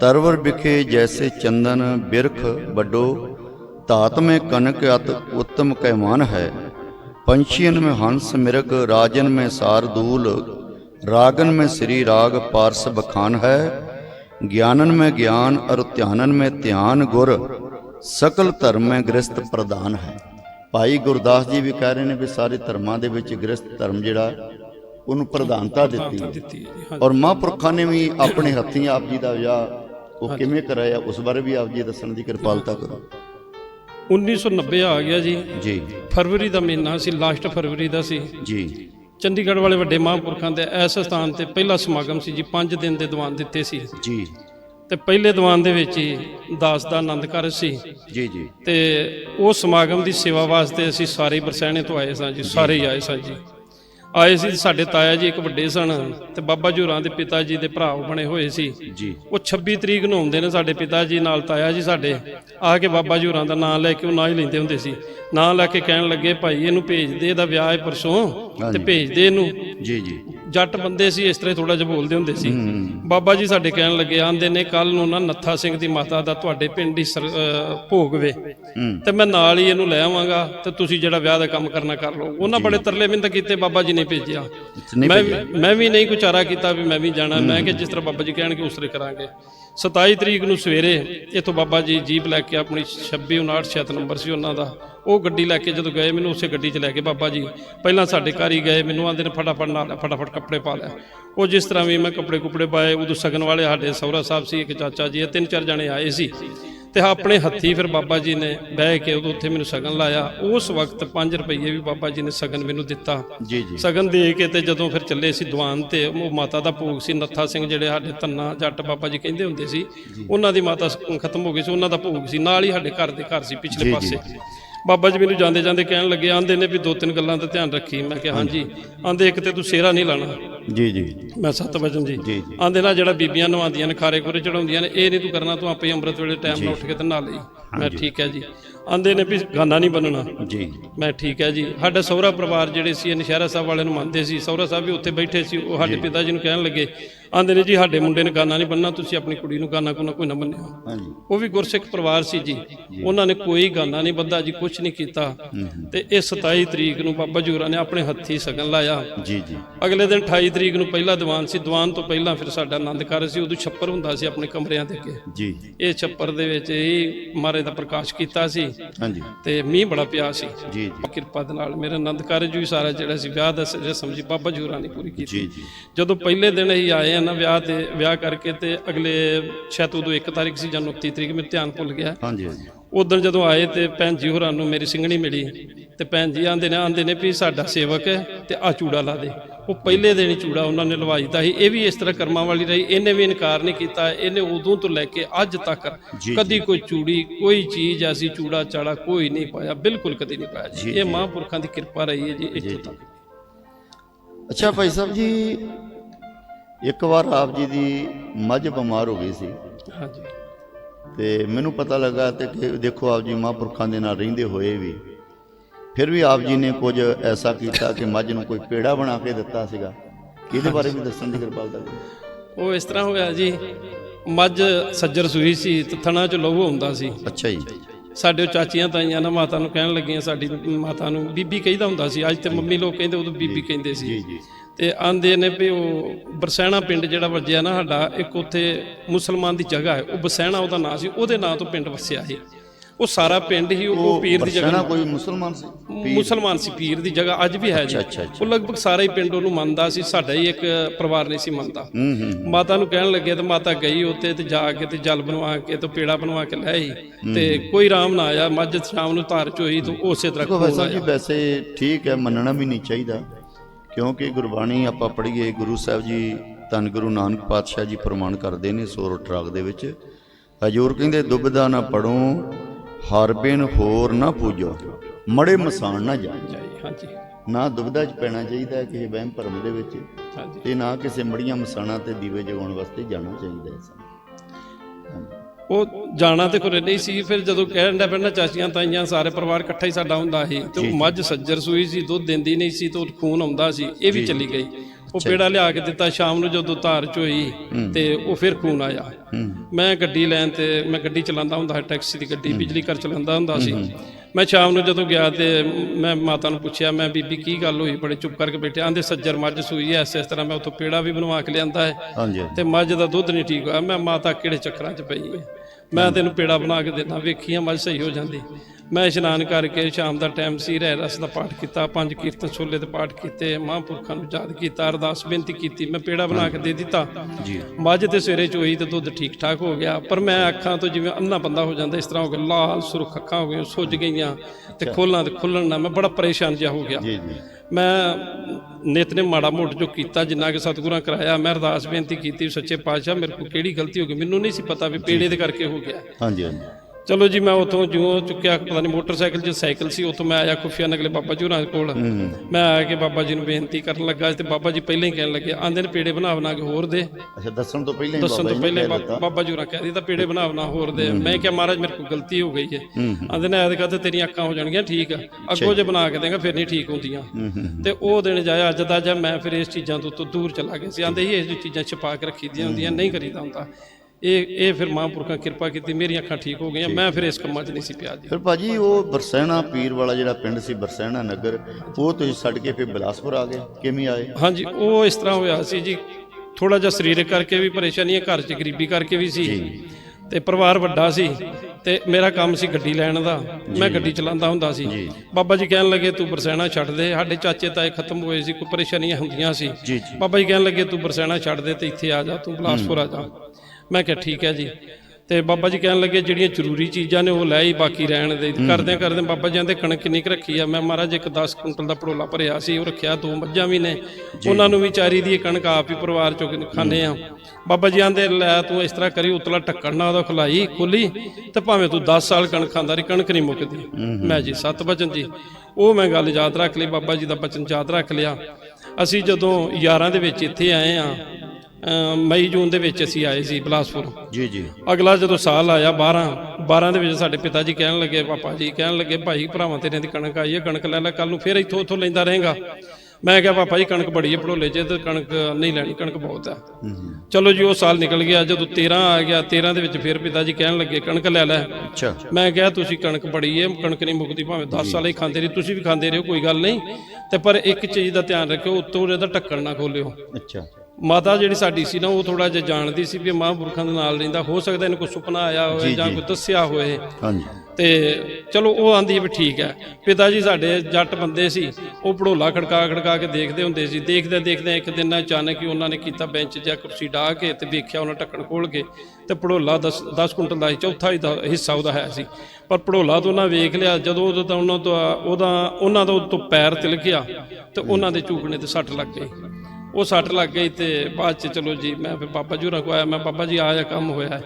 ਤਰਵਰ ਵਿਖੇ ਜੈਸੇ ਚੰਦਨ ਬਿਰਖ ਵੱਡੋ ਧਾਤ ਮੈਂ ਕਨਕ ਅਤ ਉਤਮ ਕੈਮਾਨ ਹੈ। ਪੰਛੀਨ ਮੈਂ ਹੰਸ ਮਿਰਗ ਰਾਜਨ ਮੈਂ ਸਾਰਦੂਲ ਰਾਗਨ ਮੈਂ ਸ੍ਰੀ ਰਾਗ ਪਾਰਸ ਬਖਾਨ ਹੈ। ज्ञानन में ज्ञान और ध्यानन में ध्यान गुर ਸਕਲ ਧਰਮ में ਗ੍ਰਸਤ ਪ੍ਰਧਾਨ ਹੈ ਭਾਈ ਗੁਰਦਾਸ ਜੀ ਵੀ ਕਹਿ ਰਹੇ ਨੇ ਵੀ ਸਾਰੇ ਧਰਮਾਂ ਦੇ ਵਿੱਚ ਗ੍ਰਸਤ ਧਰਮ ਜਿਹੜਾ ਉਹਨੂੰ ਪ੍ਰਧਾਨਤਾ ਦਿੱਤੀ ਹੈ ਦਿੱਤੀ ਹੈ ਜੀ ਔਰ ਮਹਾਂਪੁਰਖਾਂ ਨੇ ਵੀ ਆਪਣੇ ਹੱਥੀਂ ਆਪ ਜੀ ਦਾ ਵਿਆਹ ਉਹ ਕਿਵੇਂ ਕਰਾਇਆ ਉਸ ਬਾਰੇ ਵੀ ਆਪ ਜੀ ਦੱਸਣ ਦੀ ਕਿਰਪਾਲਤਾ ਕਰੋ 1990 ਆ ਗਿਆ ਜੀ ਜੀ ਫਰਵਰੀ ਦਾ ਮਹੀਨਾ ਸੀ ਲਾਸਟ ਫਰਵਰੀ ਦਾ ਸੀ ਜੀ ਚੰਡੀਗੜ੍ਹ ਵਾਲੇ ਵੱਡੇ ਮਹਾਂਪੁਰਖਾਂ ਦੇ ਐਸ ਸਥਾਨ ਤੇ ਪਹਿਲਾ ਸਮਾਗਮ ਸੀ ਜੀ 5 ਦਿਨ ਦੇ ਦੀਵਾਨ ਦਿੱਤੇ ਸੀ। ਜੀ। ਤੇ ਪਹਿਲੇ ਦੀਵਾਨ ਦੇ ਵਿੱਚ ਹੀ ਦਾਸ ਦਾ ਆਨੰਦ ਕਾਰਜ ਸੀ। ਜੀ ਜੀ। ਤੇ ਉਹ ਸਮਾਗਮ ਦੀ ਸੇਵਾ ਵਾਸਤੇ ਅਸੀਂ ਸਾਰੇ ਬਰਸੈਣੇ ਤੋਂ ਆਏ ਸਾਂ ਜੀ ਸਾਰੇ ਹੀ ਆਏ ਸਾਂ ਜੀ। ਆਏ ਸੀ ਸਾਡੇ ਤਾਇਆ ਜੀ ਇੱਕ ਵੱਡੇ ਸਨ ਤੇ ਬਾਬਾ ਜੀ ਹੋਰਾਂ ਦੇ ਪਿਤਾ ਜੀ ਦੇ ਭਰਾ ਬਣੇ ਹੋਏ ਸੀ। ਜੀ। ਉਹ 26 ਤਰੀਕ ਨੂੰ ਆਉਂਦੇ ਨੇ ਸਾਡੇ ਪਿਤਾ ਜੀ ਨਾਲ ਤਾਇਆ ਜੀ ਸਾਡੇ। ਆ ਕੇ ਬਾਬਾ ਜੀ ਹੋਰਾਂ ਦਾ ਨਾਮ ਲੈ ਕੇ ਉਹ ਨਾਂ ਹੀ ਲੈਂਦੇ ਹੁੰਦੇ ਸੀ। ਨਾਂ ਲੈ ਕੇ ਕਹਿਣ ਲੱਗੇ ਭਾਈ ਇਹਨੂੰ ਭੇਜ ਦੇ ਇਹਦਾ ਵਿਆਹ ਹੈ ਪਰਸੋਂ ਤੇ। ਭੇਜ ਦੇ ਇਹਨੂੰ। ਜੀ ਜੀ। ਜੱਟ ਬੰਦੇ ਸੀ ਇਸ ਤਰ੍ਹਾਂ ਥੋੜਾ ਜਿਹਾ ਬੋਲਦੇ ਹੁੰਦੇ ਸੀ। ਬਾਬਾ ਜੀ ਸਾਡੇ ਕਹਿਣ ਲੱਗੇ ਆਂਦੇ ਨੇ ਕੱਲ ਨੂੰ ਨਾ ਨੱਥਾ ਸਿੰਘ ਦੀ ਮਾਤਾ ਦਾ ਤੁਹਾਡੇ ਪਿੰਡ ਹੀ ਭੋਗ ਵੇ। ਤੇ ਮੈਂ ਨਾਲ ਹੀ ਇਹਨੂੰ ਲੈ ਆਵਾਂਗਾ ਤੇ ਤੁਸੀਂ ਜਿਹੜਾ ਵਿਆਹ ਦਾ ਕੰਮ ਕਰਨਾ ਕਰ ਲਓ। ਉਹਨਾਂ ਬੜੇ ਤਰਲੇ ਮਿੰਤ ਕੀਤੇ ਬਾਬਾ ਜੀ ਨੇ ਭੇਜਿਆ। ਮੈਂ ਵੀ ਮੈਂ ਵੀ ਨਹੀਂ ਕੁਚਾਰਾ ਕੀਤਾ ਵੀ ਮੈਂ ਵੀ ਜਾਣਾ। ਮੈਂ ਕਿ ਜਿਸ ਤਰ੍ਹਾਂ ਬਾਬਾ ਜੀ ਕਹਿਣਗੇ ਉਸ ਤਰ੍ਹਾਂ ਕਰਾਂਗੇ। 27 ਤਰੀਕ ਨੂੰ ਸਵੇਰੇ ਇੱਥੋਂ ਬਾਬਾ ਜੀ ਜੀਪ ਲੈ ਕੇ ਆਪਣੀ 26 59 ਛਿਅੱਤਰ ਨੰਬਰ ਸੀ ਉਹਨਾਂ ਦਾ। ਉਹ ਗੱਡੀ ਲੈ ਕੇ ਜਦੋਂ ਗਏ ਮੈਨੂੰ ਉਸੇ ਗੱਡੀ 'ਚ ਲੈ ਕੇ ਬਾਬਾ ਜੀ। ਪਹਿਲਾਂ ਸਾਡੇ ਘਰ ਹੀ ਗਏ ਮੈਨੂੰ ਆਂਦੇ ਨੇ ਫਟਾਫਟ ਨਾਲ ਫਟਾਫਟ ਕੱਪੜੇ ਪਾ ਲੈ। ਉਹ ਜਿਸ ਤਰ੍ਹਾਂ ਵੀ ਮੈਂ ਕੱਪੜੇ ਕੁਪੜੇ ਪਾਏ ਉਦੋਂ ਸਗਨ ਵਾਲੇ ਸਾਡੇ ਸਹੁਰਾ ਸਾਹਿਬ ਸੀ ਇੱਕ ਚਾਚਾ ਜੀ ਇਹ ਤਿੰਨ ਚਾਰ ਜਣੇ ਆਏ ਸੀ। ਤੇ ਆਪਣੇ ਹੱਥੀ ਫਿਰ ਬਾਬਾ ਜੀ ਨੇ ਬਹਿ ਕੇ ਉਦੋਂ ਉੱਥੇ ਮੈਨੂੰ ਸਗਨ ਲਾਇਆ। ਉਸ ਵਕਤ 5 ਰੁਪਏ ਵੀ ਬਾਬਾ ਜੀ ਨੇ ਸਗਨ ਮੈਨੂੰ ਦਿੱਤਾ। ਜੀ ਜੀ। ਸਗਨ ਦੇ ਕੇ ਤੇ ਜਦੋਂ ਫਿਰ ਚੱਲੇ ਸੀ ਦੀਵਾਨ ਤੇ ਉਹ ਮਾਤਾ ਦਾ ਭੋਗ ਸੀ ਨੱਥਾ ਸਿੰਘ ਜਿਹੜੇ ਸਾਡੇ ਧੰਨਾ ਜੱਟ ਬਾਬਾ ਜੀ ਕਹਿੰਦੇ ਹੁੰਦੇ ਸੀ ਉਹਨਾਂ ਦੀ ਮਾਤਾ ਖਤਮ ਹੋ ਗਈ ਸੀ ਉਹਨਾਂ ਦਾ ਭੋਗ ਸੀ। ਨਾਲ ਹੀ ਸਾਡੇ ਘਰ ਦੇ ਘਰ ਸੀ ਪਿਛਲੇ ਪਾਸੇ। ਬਾਬਾ ਜੀ ਮੈਨੂੰ ਜਾਂਦੇ ਜਾਂਦੇ ਕਹਿਣ ਲੱਗੇ ਆਂਦੇ ਨੇ ਵੀ ਦੋ ਤਿੰਨ ਗੱਲਾਂ ਦਾ ਧਿਆਨ ਰੱਖੀ। ਮੈਂ ਕਿਹਾ ਹਾਂਜੀ। ਆਂਦੇ ਇੱਕ ਤੇ ਤੂੰ ਸੇਰਾ ਨਹੀਂ ਲਾਣਾ। ਜੀ ਜੀ ਮੈਂ ਸੱਤ ਵਜਨ ਜੀ। ਆਂਦੇ ਨਾ ਜਿਹੜਾ ਬੀਬੀਆਂ ਨਵਾਉਂਦੀਆਂ ਨੇ ਖਾਰੇ ਖੁਰੇ ਚੜਾਉਂਦੀਆਂ ਨੇ ਇਹ ਨਹੀਂ ਤੂੰ ਕਰਨਾ ਤੂੰ ਆਪੇ ਅੰਮ੍ਰਿਤ ਵੇਲੇ ਟਾਈਮ ਨਾਲ ਉੱਠ ਕੇ ਤੇ ਨਹਾ ਲਈ। ਮੈਂ ਠੀਕ ਹੈ ਜੀ। ਆਂਦੇ ਨੇ ਵੀ ਗਾਨਾ ਨਹੀਂ ਬਣਨਾ ਜੀ। ਮੈਂ ਠੀਕ ਹੈ ਜੀ। ਸਾਡਾ ਸਹੁਰਾ ਪਰਿਵਾਰ ਜਿਹੜੇ ਸੀ ਇਹ ਨਸ਼ਹਿਰਾ ਸਾਹਿਬ ਵਾਲਿਆਂ ਨੂੰ ਮੰਨਦੇ ਸੀ। ਸਹੁਰਾ ਸਾਹਿਬ ਵੀ ਉੱਥੇ ਬੈਠੇ ਸੀ ਉਹ ਸਾਡੇ ਪਿਤਾ ਜੀ ਨੂੰ ਕਹਿਣ ਲੱਗੇ ਆਂਦੇ ਨੇ ਜੀ ਸਾਡੇ ਮੁੰਡੇ ਨੇ ਗਾਨਾ ਨਹੀਂ ਬੰਨਣਾ ਤੁਸੀਂ ਆਪਣੀ ਕੁੜੀ ਨੂੰ ਗਾਨਾ ਕੋਨਾ ਕੋਈ ਨਾ ਬੰਨਿਓ। ਹਾਂਜੀ। ਉਹ ਵੀ ਗੁਰਸਿੱਖ ਪਰਿਵਾਰ ਸੀ ਜੀ। ਉਹਨਾਂ ਨੇ ਕੋਈ ਗਾਨਾ ਨਹੀਂ ਬੱਧਾ ਜੀ ਕੁਝ ਨਹੀਂ ਕੀਤਾ। ਤੇ ਇਹ 27 ਤਰੀਕ ਨੂੰ ਬਾਬਾ ਜੂਰਾ ਨੇ ਆਪਣੇ ਹੱਥੀ ਸਗਨ ਲਾਇਆ। ਜੀ ਜੀ। ਅਗਲੇ ਦਿਨ 28 ਤਰੀਕ ਨੂੰ ਪਹਿਲਾ ਦੀਵਾਨ ਸੀ। ਦੀਵਾਨ ਤੋਂ ਪਹਿਲਾਂ ਫਿਰ ਸਾਡਾ ਆਨੰਦ ਕਾਰਜ ਸੀ। ਉਦੋਂ ਛੱਪਰ ਹੁੰਦਾ ਸੀ ਆਪਣੇ ਕਮਰਿਆਂ ਦੇ ਅੱਗੇ। ਜੀ। ਇਹ ਛੱਪਰ ਦੇ ਵਿੱਚ ਹੀ ਮਹਾਰਾਜ ਦਾ ਪ੍ਰਕਾਸ਼ ਕੀਤਾ ਸੀ। ਹਾਂਜੀ। ਤੇ ਮੀਂਹ ਬੜਾ ਪਿਆ ਸੀ। ਜੀ ਜੀ। ਕਿਰਪਾ ਦੇ ਨਾਲ ਮੇਰਾ ਆਨੰਦ ਕਾਰਜ ਵੀ ਸਾਰਾ ਜਿਹੜਾ ਸੀ ਵਿਆਹ ਦਾ ਰਸਮ ਜੀ ਬਾਬਾ ਜੂਰਾ ਨੇ ਪੂਰੀ ਕੀਤੀ। ਜੀ। ਜੀ ਜਦੋਂ ਪਹਿਲੇ ਦਿਨ ਹੀ ਆਏ ਆ ਨਾ ਵਿਆਹ ਤੇ ਵਿਆਹ ਕਰਕੇ ਤੇ ਅਗਲੇ ਸ਼ਾਇਦ ਉਦੋਂ 1 ਤਾਰੀਖ ਸੀ ਜਾਂ 29 ਤਰੀਕ ਮੇਰੇ ਧਿਆਨ ਭੁੱਲ ਗਿਆ। ਹਾਂਜੀ ਹਾਂਜੀ। ਉਦੋਂ ਜਦੋਂ ਆਏ ਤੇ ਭੈਣ ਜੀ ਹੋਰਾਂ ਨੂੰ ਮੇਰੀ ਸਿੰਘਣੀ ਮਿਲੀ ਤੇ ਭੈਣ ਜੀ ਆਂਦੇ ਨੇ ਆਂਦੇ ਨੇ ਵੀ ਸਾਡਾ ਸੇਵਕ ਹੈ ਤੇ ਆ ਚੂੜਾ ਲਾ ਦੇ। ਉਹ ਪਹਿਲੇ ਦਿਨ ਹੀ ਚੂੜਾ ਉਹਨਾਂ ਨੇ ਲਵਾਈ ਦਿੱਤਾ ਸੀ ਇਹ ਵੀ ਇਸ ਤਰ੍ਹਾਂ ਕਰਮਾਂ ਵਾਲੀ ਰਹੀ ਇਹਨੇ ਵੀ ਇਨਕਾਰ ਨਹੀਂ ਕੀਤਾ ਇਹਨੇ ਉਦੋਂ ਤੋਂ ਲੈ ਕੇ ਅੱਜ ਤੱਕ ਕਦੀ ਕੋਈ ਚੂੜੀ ਕੋਈ ਚੀਜ਼ ਐਸੀ ਚੂੜਾ ਚਾੜਾ ਕੋਈ ਨਹੀਂ ਪਾਇਆ ਬਿਲਕੁਲ ਕਦੀ ਨਹੀਂ ਪਾਇਆ ਜੀ। ਜੀ, ਇਹ ਮਹਾਂਪੁਰਖਾਂ ਦੀ ਕਿਰਪਾ ਰਹੀ ਹੈ ਜੀ ਇੱਥੋਂ ਤੱਕ। ਅੱਛਾ ਭਾਈ ਸਾਹਿਬ ਜੀ ਇੱਕ ਵਾਰ ਆਪ ਜੀ ਦੀ ਮੱਝ ਬਿਮਾਰ ਹੋ ਗਈ ਸੀ। ਹਾਂਜੀ। ਤੇ ਮੈਨੂੰ ਪਤਾ ਲੱਗਾ ਤੇ ਕਿ ਦੇਖੋ ਆਪ ਜੀ ਮਹਾਂਪੁਰਖਾਂ ਦੇ ਨਾਲ ਰਹਿੰਦੇ ਹੋਏ ਵੀ ਫਿਰ ਵੀ ਆਪ ਜੀ ਨੇ ਕੁਝ ਐਸਾ ਕੀਤਾ ਕਿ ਮੱਝ ਨੂੰ ਕੋਈ ਪੇੜਾ ਬਣਾ ਕੇ ਦਿੱਤਾ ਸੀਗਾ? ਇਹਦੇ ਬਾਰੇ ਵੀ ਦੱਸਣ ਦੀ ਕਿਰਪਾਲਤਾ ਕਰੋ। ਉਹ ਇਸ ਤਰ੍ਹਾਂ ਹੋਇਆ ਜੀ। ਮੱਝ ਸੱਜਰ ਸੂਈ ਸੀ ਤੇ ਥਣਾ ਚ ਲਹੂ ਹੁੰਦਾ ਸੀ। ਅੱਛਾ ਜੀ। ਸਾਡੇ ਚਾਚੀਆਂ ਤਾਈਆਂ ਨਾ ਮਾਤਾ ਨੂੰ ਕਹਿਣ ਲੱਗੀਆਂ ਸਾਡੀ ਮਾਤਾ ਨੂੰ ਬੀਬੀ ਕਹਿੰਦਾ ਹੁੰਦਾ ਸੀ। ਅੱਜ ਤੇ ਮੰਮੀ ਲੋਕ ਕਹਿੰਦੇ ਉਦੋਂ ਬੀਬੀ ਕਹਿੰਦੇ ਸੀ। ਜੀ ਤੇ ਆਂਦੇ ਨੇ ਵੀ ਉਹ ਬਰਸੈਣਾ ਪਿੰਡ ਜਿਹੜਾ ਵੱਜਿਆ ਨਾ ਸਾਡਾ ਇੱਕ ਉੱਥੇ ਮੁਸਲਮਾਨ ਦੀ ਜਗ੍ਹਾ ਹੈ। ਉਹ ਬਰਸੈਣਾ ਉਹਦਾ ਨਾਂ ਸੀ ਉਹਦੇ ਨਾਂ ਤੋਂ ਪਿੰਡ ਵਸਿਆ ਸੀ। ਉਹ ਸਾਰਾ ਪਿੰਡ ਹੀ ਉਹ ਪੀਰ ਦੀ ਜਗ੍ਹਾ ਕੋਈ ਮੁਸਲਮਾਨ ਸੀ? ਮੁਸਲਮਾਨ ਸੀ ਪੀਰ ਦੀ ਜਗ੍ਹਾ ਅੱਜ ਵੀ ਹੈ ਜੀ। ਉਹ ਲਗਭਗ ਸਾਰਾ ਹੀ ਪਿੰਡ ਉਹਨੂੰ ਮੰਨਦਾ ਸੀ ਸਾਡਾ ਹੀ ਇੱਕ ਪਰਿਵਾਰ ਨਹੀਂ ਸੀ ਮੰਨਦਾ। ਮਾਤਾ ਨੂੰ ਕਹਿਣ ਲੱਗੇ ਤੇ ਮਾਤਾ ਗਈ ਉੱਤੇ ਤੇ ਜਾ ਕੇ ਤੇ ਜਲ ਬਣਵਾ ਕੇ ਤੇ ਪੇੜਾ ਬਣਵਾ ਕੇ ਲੈ ਆਈ। ਤੇ ਕੋਈ ਰਾਮ ਨਾ ਆਇਆ ਮੱਝ ਸ਼ਾਮ ਨੂੰ ਧਾਰ ਚ ਹੋਈ ਤੇ ਉਸੇ ਤਰ੍ਹਾਂ ਖੂਨ ਵੈਸਾ ਜੀ ਵੈਸੇ ਠੀਕ ਹੈ ਮੰਨਣਾ ਵੀ ਨਹੀਂ ਚਾਹੀਦਾ। ਕਿਉਂਕਿ ਗੁਰਬਾਣੀ ਆਪਾਂ ਪੜ੍ਹੀਏ ਗੁਰੂ ਸਾਹਿਬ ਜੀ ਧੰਨ ਗੁਰੂ ਨਾਨਕ ਪਾਤਸ਼ਾਹ ਜੀ ਪ੍ਰਮਾਣ ਕਰਦੇ ਨੇ ਸੋਰ ਟਰਾਕ ਦੇ ਵਿੱਚ। ਹਜੂਰ ਕਹਿੰਦੇ ਦੁਬਦਾ ਨਾ ਪੜੋ ਹਰ ਬਿਨ ਹੋਰ ਨਾ ਪੂਜੋ ਮੜੇ ਮਸਾਨ ਨਾ ਜਾ ਜਾਈ ਹਾਂਜੀ। ਨਾ ਦੁਬਦਾ ਚ ਪੈਣਾ ਚਾਹੀਦਾ ਹੈ ਕਿਸੇ ਵਹਿਮ ਭਰਮ ਦੇ ਵਿੱਚ ਹਾਂਜੀ। ਤੇ ਨਾ ਕਿਸੇ ਮੜੀਆਂ ਮਸਾਣਾ ਤੇ ਦੀਵੇ ਜਗਾਉਣ ਵਾਸਤੇ ਜਾਣਾ ਚਾਹੀਦਾ ਹੈ। ਸਾਨੂੰ ਉਹ ਜਾਣਾ ਤੇ ਕੋਈ ਨਹੀਂ ਸੀ ਫਿਰ ਜਦੋਂ ਕਹਿਣ ਦਾ ਪੈਣਾ ਚਾਚੀਆਂ ਤਾਈਆਂ ਸਾਰੇ ਪਰਿਵਾਰ ਇਕੱਠਾ ਹੀ ਸਾਡਾ ਹੁੰਦਾ ਸੀ ਤੇ ਉਹ ਮੱਝ ਸੱਜਰ ਸੂਈ ਸੀ ਦੁੱਧ ਦਿੰਦੀ ਨਹੀਂ ਸੀ ਤੇ ਉਹ ਖੂਨ ਆਉਂਦਾ ਸੀ ਇਹ ਵੀ ਚਲੀ ਗਈ। ਉਹ ਪੇੜਾ ਲਿਆ ਕੇ ਦਿੱਤਾ ਸ਼ਾਮ ਨੂੰ ਜਦੋਂ ਧਾਰ ਚ ਹੋਈ ਤੇ ਉਹ ਫਿਰ ਖੂਨ ਆਇਆ। ਮੈਂ ਗੱਡੀ ਲੈਣ ਤੇ ਮੈਂ ਗੱਡੀ ਚਲਾਉਂਦਾ ਹੁੰਦਾ ਸੀ ਟੈਕਸੀ ਦੀ ਗੱਡੀ ਬਿਜਲੀ ਘਰ ਚਲਾਉਂਦਾ ਹੁੰਦਾ ਸੀ। ਮੈਂ ਸ਼ਾਮ ਨੂੰ ਜਦੋਂ ਗਿਆ ਤੇ ਮੈਂ ਮਾਤਾ ਨੂੰ ਪੁੱਛਿਆ ਮੈਂ ਬੀਬੀ ਕੀ ਗੱਲ ਹੋਈ? ਬੜੇ ਚੁੱਪ ਕਰਕੇ ਬੈਠੇ। ਆਂਦੇ ਸੱਜਰ ਮੱਝ ਸੂਈ ਐ ਇਸ ਤਰ੍ਹਾਂ ਮੈਂ ਉੱਥੋਂ ਪੇੜਾ ਵੀ ਬਣਵਾ ਕੇ ਲਿਆਂਦਾ ਹੈ। ਤੇ ਮੱਝ ਦਾ ਦੁੱਧ ਨਹੀਂ ਠੀਕ ਹੋਇਆ। ਮੈਂ ਮਾਤਾ ਕਿਹੜੇ ਚੱਕਰਾਂ 'ਚ ਪਈ ਮੈਂ ਤੈਨੂੰ ਪੇੜਾ ਬਣਾ ਕੇ ਦੇਣਾ ਵੇਖੀਆਂ ਮੱਝ ਸਹੀ ਹੋ ਜਾਂਦੀ। ਮੈਂ ਇਸ਼ਨਾਨ ਕਰਕੇ ਸ਼ਾਮ ਦਾ ਟਾਈਮ ਸੀ ਰਹਿ ਰਸ ਦਾ ਪਾਠ ਕੀਤਾ ਪੰਜ ਕੀਰਤਨ ਛੋਲੇ ਦੇ ਪਾਠ ਕੀਤੇ ਮਹਾਂਪੁਰਖਾਂ ਨੂੰ ਯਾਦ ਕੀਤਾ ਅਰਦਾਸ ਬੇਨਤੀ ਕੀਤੀ ਮੈਂ ਪੇੜਾ ਬਣਾ ਕੇ ਦੇ ਦਿੱਤਾ। ਜੀ। ਮੱਝ ਤੇ ਸਵੇਰੇ ਚੋਈ ਤੇ ਦੁੱਧ ਠੀਕ ਠਾਕ ਹੋ ਗਿਆ ਪਰ ਮੈਂ ਅੱਖਾਂ ਤੋਂ ਜਿਵੇਂ ਅੰਨਾ ਬੰਦਾ ਹੋ ਜਾਂਦਾ ਇਸ ਤਰ੍ਹਾਂ ਹੋ ਗਿਆ ਲਾਲ ਸੁਰਖ ਅੱਖਾਂ ਹੋ ਗਈਆਂ ਸੁੱਜ ਗਈਆਂ ਤੇ ਖੋਲਾਂ ਤੇ ਖੁੱਲਣ ਨਾਲ ਮੈਂ ਬੜਾ ਪਰੇਸ਼ਾਨ ਜਿਹਾ ਹੋ ਗਿਆ। ਜੀ ਜੀ। ਮੈਂ ਨਿਤ ਨੇ ਮਾੜਾ ਮੋਟ ਜੋ ਕੀਤਾ ਜਿੰਨਾ ਕਿ ਸਤਿਗੁਰਾਂ ਕਰਾਇਆ ਮੈਂ ਅਰਦਾਸ ਬੇਨਤੀ ਕੀਤੀ ਸੱਚੇ ਪਾਤਸ਼ਾਹ ਮੇਰੇ ਕੋਲ ਕਿਹੜੀ ਗਲਤੀ ਹੋ ਗਈ ਮੈਨੂੰ ਨਹੀਂ ਸੀ ਪਤਾ ਵੀ ਪੇੜੇ ਦੇ ਕਰਕੇ ਹੋ ਗਿਆ। ਹਾਂਜੀ ਹਾਂਜੀ। ਚਲੋ ਜੀ ਮੈਂ ਉਥੋਂ ਜਿਉਂ ਚੁੱਕਿਆ ਪਤਾ ਨਹੀਂ ਮੋਟਰਸਾਈਕਲ 'ਚ ਸਾਈਕਲ ਸੀ ਉਥੋਂ ਮੈਂ ਆਇਆ ਖੁਫੀਆ ਨਗਲੇ ਬਾਬਾ ਜੀ ਹੋਰਾਂ ਕੋਲ। ਮੈਂ ਆ ਕੇ ਬਾਬਾ ਜੀ ਨੂੰ ਬੇਨਤੀ ਕਰਨ ਲੱਗਾ ਤੇ ਬਾਬਾ ਜੀ ਪਹਿਲਾਂ ਹੀ ਕਹਿਣ ਲੱਗੇ ਆਂਦੇ ਨੇ ਪੇੜੇ ਬਣਾ ਬਣਾ ਕੇ ਹੋਰ ਦੇ। ਅੱਛਾ ਦੱਸਣ ਤੋਂ ਪਹਿਲਾਂ ਹੀ ਦੱਸਣ ਬਾਬਾ ਤੋਂ ਪਹਿਲੇ ਬਾਬਾ ਜੀ ਹੋਰਾਂ ਕਹਿ ਦਿੱਤਾ ਪੇੜੇ ਬਣਾ ਬਣਾ ਹੋਰ ਦੇ। ਮੈਂ ਕਿਹਾ ਮਹਾਰਾਜ ਮੇਰੇ ਕੋਲ ਗਲਤੀ ਹੋ ਗਈ ਹੈ। ਆਂਦੇ ਨੇ ਐਦ ਤੇ ਤੇਰੀਆਂ ਅੱਖਾਂ ਹੋ ਜਾਣਗੀਆਂ ਠੀਕ ਆ। ਅੱਗੋਂ ਜੇ। ਬਣਾ ਕੇ ਦੇਗਾ ਫਿਰ ਨਹੀਂ ਠੀਕ ਹੁੰਦੀਆਂ। ਤੇ ਉਹ ਦਿਨ ਜਾਇਆ ਅੱਜ ਦਾ ਜਾਂ ਮੈਂ ਫਿਰ ਇਸ ਚੀਜ਼ਾਂ ਤੋਂ ਦੂਰ ਚਲਾ ਗਿਆ ਸੀ ਆਂਦੇ ਹੀ ਇਹ ਚੀਜ਼ਾਂ ਛੁਪਾ ਕੇ ਰੱਖੀ ਦੀਆਂ ਹੁੰਦੀਆਂ ਨਹੀਂ ਕਰੀਦਾ ਹੁੰਦਾ। ਇਹ ਇਹ ਫਿਰ ਮਹਾਂਪੁਰਖਾਂ ਕਿਰਪਾ ਕੀਤੀ ਮੇਰੀਆਂ ਅੱਖਾਂ ਠੀਕ ਹੋ ਗਈਆਂ ਮੈਂ ਫਿਰ ਇਸ ਕੰਮਾਂ 'ਚ ਨਹੀਂ ਸੀ ਪਿਆ ਜੀ। ਫਿਰ ਭਾਜੀ ਉਹ ਬਰਸੈਣਾ ਪੀਰ ਵਾਲਾ ਜਿਹੜਾ ਪਿੰਡ ਸੀ ਬਰਸੈਣਾ ਨਗਰ ਉਹ ਤੁਸੀਂ ਛੱਡ ਕੇ ਫਿਰ ਬਿਲਾਸਪੁਰ ਆ ਗਏ ਕਿਵੇਂ ਆਏ? ਹਾਂਜੀ ਉਹ ਇਸ ਤਰ੍ਹਾਂ ਹੋਇਆ ਸੀ ਜੀ ਥੋੜਾ ਜਿਹਾ ਸਰੀਰਕ ਕਰਕੇ ਵੀ ਪਰੇਸ਼ਾਨੀਆਂ ਘਰ 'ਚ ਗਰੀਬੀ ਕਰਕੇ ਵੀ ਸੀ। ਤੇ ਪਰਿਵਾਰ ਵੱਡਾ ਸੀ ਤੇ ਮੇਰਾ ਕੰਮ ਸੀ ਗੱਡੀ ਲੈਣ ਦਾ ਮੈਂ ਗੱਡੀ ਚਲਾਉਂਦਾ ਹੁੰਦਾ ਸੀ। ਬਾਬਾ ਜੀ ਕਹਿਣ ਲੱਗੇ ਤੂੰ ਬਰਸੈਣਾ ਛੱਡ ਦੇ ਸਾਡੇ ਚਾਚੇ ਤਾਏ ਖਤਮ ਹੋਏ ਸੀ ਕੋਈ ਪਰੇਸ਼ਾਨੀਆਂ ਹੁੰਦੀਆਂ ਸੀ। ਬਾਬਾ ਜੀ ਕਹਿਣ ਲੱਗੇ ਤੂੰ ਬਰਸੈਣਾ ਛੱਡ ਦੇ ਤੇ ਇੱਥੇ ਆ ਜਾ ਤੂੰ ਬਿਲਾਸਪੁਰ ਆ ਜਾ। ਮੈਂ ਕਿਹਾ ਠੀਕ ਹੈ ਜੀ। ਤੇ ਬਾਬਾ ਜੀ ਕਹਿਣ ਲੱਗੇ ਜਿਹੜੀਆਂ ਜ਼ਰੂਰੀ ਚੀਜ਼ਾਂ ਨੇ ਉਹ ਲੈ ਹੀ ਬਾਕੀ ਰਹਿਣ ਦੇ। ਕਰਦਿਆਂ ਕਰਦਿਆਂ ਬਾਬਾ ਜੀ ਆਂਦੇ ਕਣਕ ਕਿੰਨੀ ਕੁ ਰੱਖੀ ਆ? ਮੈਂ ਮਹਾਰਾਜ ਇੱਕ 10 ਕੁਇੰਟਲ ਦਾ ਪੜੋਲਾ ਭਰਿਆ ਸੀ ਉਹ ਰੱਖਿਆ ਦੋ ਮੱਝਾਂ ਵੀ ਨੇ। ਉਹਨਾਂ ਨੂੰ ਵੀ ਚਾਰੀ ਦੀ ਕਣਕ ਆਪ ਹੀ ਪਰਿਵਾਰ ਚੋਂ ਖਾਂਦੇ ਆ। ਬਾਬਾ ਜੀ ਆਂਦੇ ਲੈ ਤੂੰ ਇਸ ਤਰ੍ਹਾਂ ਕਰੀ ਉਤਲਾ ਢੱਕਣ ਨਾਲ ਉਹਦਾ ਖੁਲਾਈ ਖੁੱਲੀ ਤੇ ਭਾਵੇਂ ਤੂੰ 10 ਸਾਲ ਕਣਕ ਖਾਂਦਾ ਰਹੀ ਕਣਕ ਨਹੀਂ ਮੁੱਕਦੀ। ਮੈਂ ਜੀ ਸਤ ਬਚਨ ਜੀ। ਉਹ ਮੈਂ ਗੱਲ ਯਾਦ ਰੱਖ ਲਈ ਬਾਬਾ ਜੀ ਦਾ ਬਚਨ ਯਾਦ ਰੱਖ ਲਿਆ। ਅਸੀਂ ਜਦੋਂ 11 ਦੇ ਵਿੱਚ ਇੱਥੇ ਆਏ ਆ ਮਈ ਜੂਨ ਦੇ ਵਿੱਚ ਅਸੀਂ ਆਏ ਸੀ ਬਿਲਾਸਪੁਰ। ਜੀ ਜੀ। ਅਗਲਾ ਜਦੋਂ ਸਾਲ ਆਇਆ 12 12 ਦੇ ਵਿੱਚ ਸਾਡੇ ਪਿਤਾ ਜੀ ਕਹਿਣ ਲੱਗੇ ਪਾਪਾ ਜੀ ਕਹਿਣ ਲੱਗੇ ਭਾਈ ਭਰਾਵਾਂ ਤੇਰੇ ਦੀ ਕਣਕ ਆਈ ਹੈ ਕਣਕ ਲੈ ਲੈ ਕੱਲ ਨੂੰ ਫੇਰ ਇੱਥੋਂ ਉੱਥੋਂ ਲੈਂਦਾ ਰਹੇਗਾ। ਮੈਂ ਕਿਹਾ ਪਾਪਾ ਜੀ ਕਣਕ ਬੜੀ ਹੈ ਭੜੋਲੇ 'ਚ ਤੇ ਕਣਕ ਨਹੀਂ ਲੈਣੀ ਕਣਕ ਬਹੁਤ ਹੂੰ। ਚਲੋ ਜੀ ਉਹ ਸਾਲ ਨਿਕਲ ਗਿਆ। ਜਦੋਂ 13 ਆ ਗਿਆ 13 ਦੇ ਵਿੱਚ ਫਿਰ ਪਿਤਾ ਜੀ ਕਹਿਣ ਲੱਗੇ ਕਣਕ ਲੈ ਲੈ। ਅੱਛਾ। ਮੈਂ ਕਿਹਾ ਤੁਸੀਂ ਕਣਕ ਬੜੀ ਹੈ ਕਣਕ ਨਹੀਂ ਮੁੱਕਦੀ ਭਾਵੇਂ 10 ਸਾਲ ਹੀ ਖਾਂਦੇ ਰਹੀ ਤੁਸੀਂ ਵੀ ਖਾਂਦੇ ਰਹੋ ਕੋਈ ਗੱਲ ਨਹੀਂ। ਤੇ ਪਰ ਇੱਕ ਚੀਜ਼ ਦਾ ਧਿਆਨ ਰੱਖਿਓ ਉੱਤੋਂ ਇਹਦਾ ਢੱਕਣ ਨਾ ਖੋਲਿਓ। ਅੱਛਾ। ਮਾਤਾ ਜਿਹੜੀ ਸਾਡੀ ਸੀ ਨਾ ਉਹ ਥੋੜਾ ਜਿਹਾ ਜਾਣਦੀ ਸੀ ਵੀ ਇਹ ਮਹਾਂਪੁਰਖਾਂ ਦੇ ਨਾਲ ਰਹਿੰਦਾ। ਹੋ ਸਕਦਾ ਇਹਨੂੰ ਕੋਈ ਸੁਪਨਾ ਆਇਆ ਹੋਵੇ ਜਾਂ ਕੋਈ ਦੱਸਿਆ ਹੋਵੇ। ਹਾਂਜੀ। ਤੇ ਚਲੋ ਉਹ ਆਂਦੀ ਵੀ ਠੀਕ ਹੈ। ਪਿਤਾ ਜੀ ਸਾਡੇ ਜੱਟ ਬੰਦੇ ਸੀ ਉਹ ਪੜੋਲਾ ਖੜਕਾ ਖੜਕਾ ਕੇ ਦੇਖਦੇ ਹੁੰਦੇ ਸੀ। ਦੇਖਦੇ ਦੇਖਦੇ ਇੱਕ ਦਿਨ ਅਚਾਨਕ ਹੀ ਉਹਨਾਂ ਨੇ ਕੀਤਾ ਬੈਂਚ ਜਾਂ ਕੁਰਸੀ ਢਾ ਕੇ ਤੇ ਵੇਖਿਆ ਉਹਨਾਂ ਢੱਕਣ ਖੋਲ ਕੇ ਤੇ ਪੜੋਲਾ 10 10 ਕੁਇੰਟਲ ਦਾ ਚੌਥਾ ਹੀ ਦਾ ਹਿੱਸਾ ਉਹਦਾ ਹੈ ਸੀ। ਪਰ ਪੜੋਲਾ ਤੋਂ ਉਹਨਾਂ ਵੇਖ ਲਿਆ ਜਦੋਂ ਉਦੋਂ ਤਾਂ ਉਹਨਾਂ ਤੋਂ ਉਹਦਾ ਉਹਨਾਂ ਦਾ ਉਹ ਤੋਂ ਪੈਰ ਤਿਲਕਿਆ ਤੇ ਉਹਨਾਂ ਦੇ ਝੂਕਣੇ ਤੇ ਸੱਟ ਲੱਗ ਗਈ। ਉਹ ਸੱਟ ਲੱਗ ਗਈ ਤੇ ਬਾਅਦ ਚ ਚਲੋ ਜੀ ਮੈਂ ਫਿਰ ਬਾਬਾ ਜੀ ਹੋਰਾਂ ਆਇਆ ਮੈਂ ਬਾਬਾ ਜੀ ਆਇਆ ਕੰਮ ਹੋਇਆ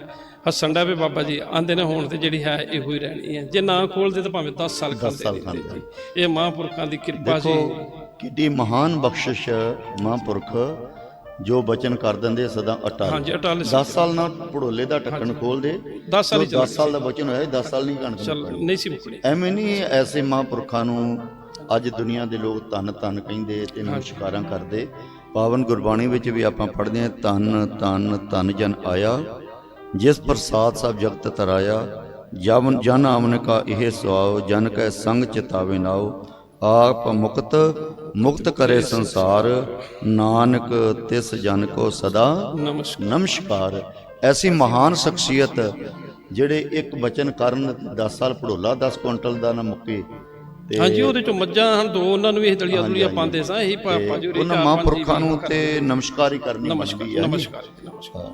ਹੱਸਣ ਦਾ ਵੀ ਬਾਬਾ ਜੀ ਆਂਦੇ ਨੇ ਹੁਣ ਤੇ ਜਿਹੜੀ ਹੈ ਇਹੋ ਹੀ ਰਹਿਣੀ ਹੈ। ਜੇ ਨਾ ਖੋਲਦੇ ਤਾਂ ਭਾਵੇਂ 10 ਸਾਲ ਰਹਿੰਦੇ ਜੀ ਇਹ ਮਹਾਂਪੁਰਖਾਂ ਦੀ ਕਿਰਪਾ ਸੀ ਦੇਖੋ ਕਿੱਡੀ ਮਹਾਨ ਬਖਸ਼ਿਸ਼ ਮਹਾਂਪੁਰਖ ਜੋ ਬਚਨ ਕਰ ਦਿੰਦੇ ਸਦਾ ਅਟਲ। ਹਾਂਜੀ ਅਟਲ 10 ਸਾਲ ਨਾਲ ਪੜੋਲੇ ਦਾ ਢੱਕਣ ਖੋਲ ਦੇ 10 ਸਾਲ ਹੀ 10 ਸਾਲ ਦਾ ਬਚਨ ਹੋਇਆ 10 ਸਾਲ ਨਹੀਂ ਕਣਕ ਚੱਲ ਨਹੀਂ ਸੀ ਮੁੱਕਣੀ। ਐਵੇਂ ਨਹੀਂ ਐਸੇ ਮਹਾਂਪੁਰਖਾਂ ਨੂੰ ਅੱਜ ਦੁਨੀਆ ਦੇ ਲੋਕ ਧੰਨ ਧੰਨ ਕਹਿੰਦੇ ਤੇ ਨਮਸਕਾਰਾਂ ਕਰਦੇ। ਪਾਵਨ ਗੁਰਬਾਣੀ ਵਿੱਚ ਵੀ ਆਪਾਂ ਪੜ੍ਹਦੇ ਹਾਂ ਧੰਨ ਧੰਨ ਧੰਨ ਜਨ ਆਇਆ ਜਿਸ ਪ੍ਰਸਾਦ ਸਭ ਜਗਤ ਤਰਾਇਆ ਜਨ ਜਨ ਆਮਨ ਕਾ ਇਹ ਸੁਆਉ ਜਨ ਕੈ ਸੰਗ ਚਿਤਾਵੇ ਨਾਉ ਆਪ ਮੁਕਤ ਮੁਕਤ ਕਰੇ ਸੰਸਾਰ ਨਾਨਕ ਤਿਸ ਜਨ ਕੋ ਸਦਾ ਨਮਸਕਾਰ। ਐਸੀ ਮਹਾਨ ਸ਼ਖਸੀਅਤ ਜਿਹੜੇ ਇੱਕ ਬਚਨ ਕਰਨ 10 ਸਾਲ ਪੜੋਲਾ 10 ਕੁਇੰਟਲ ਦਾ ਨਾ ਮੁੱਕੇ ਹਾਂਜੀ ਉਹਦੇ ਚੋਂ ਮੱਝਾਂ ਹਨ ਦੋ ਉਹਨਾਂ ਨੂੰ ਵੀ ਇਹ ਦਲੀਆ ਦੁਲੀਆ ਪਾਉਂਦੇ ਸਾਂ ਇਹੀ ਪਾਪਾ ਜੀ ਉਹਨਾਂ ਮਹਾਂਪੁਰਖਾਂ ਨੂੰ ਤੇ ਨਮਸਕਾਰ ਹੀ ਕਰਨੀ ਬਣਦੀ ਹੈ। ਨਮਸਕਾਰ ਨਮਸਕਾਰ।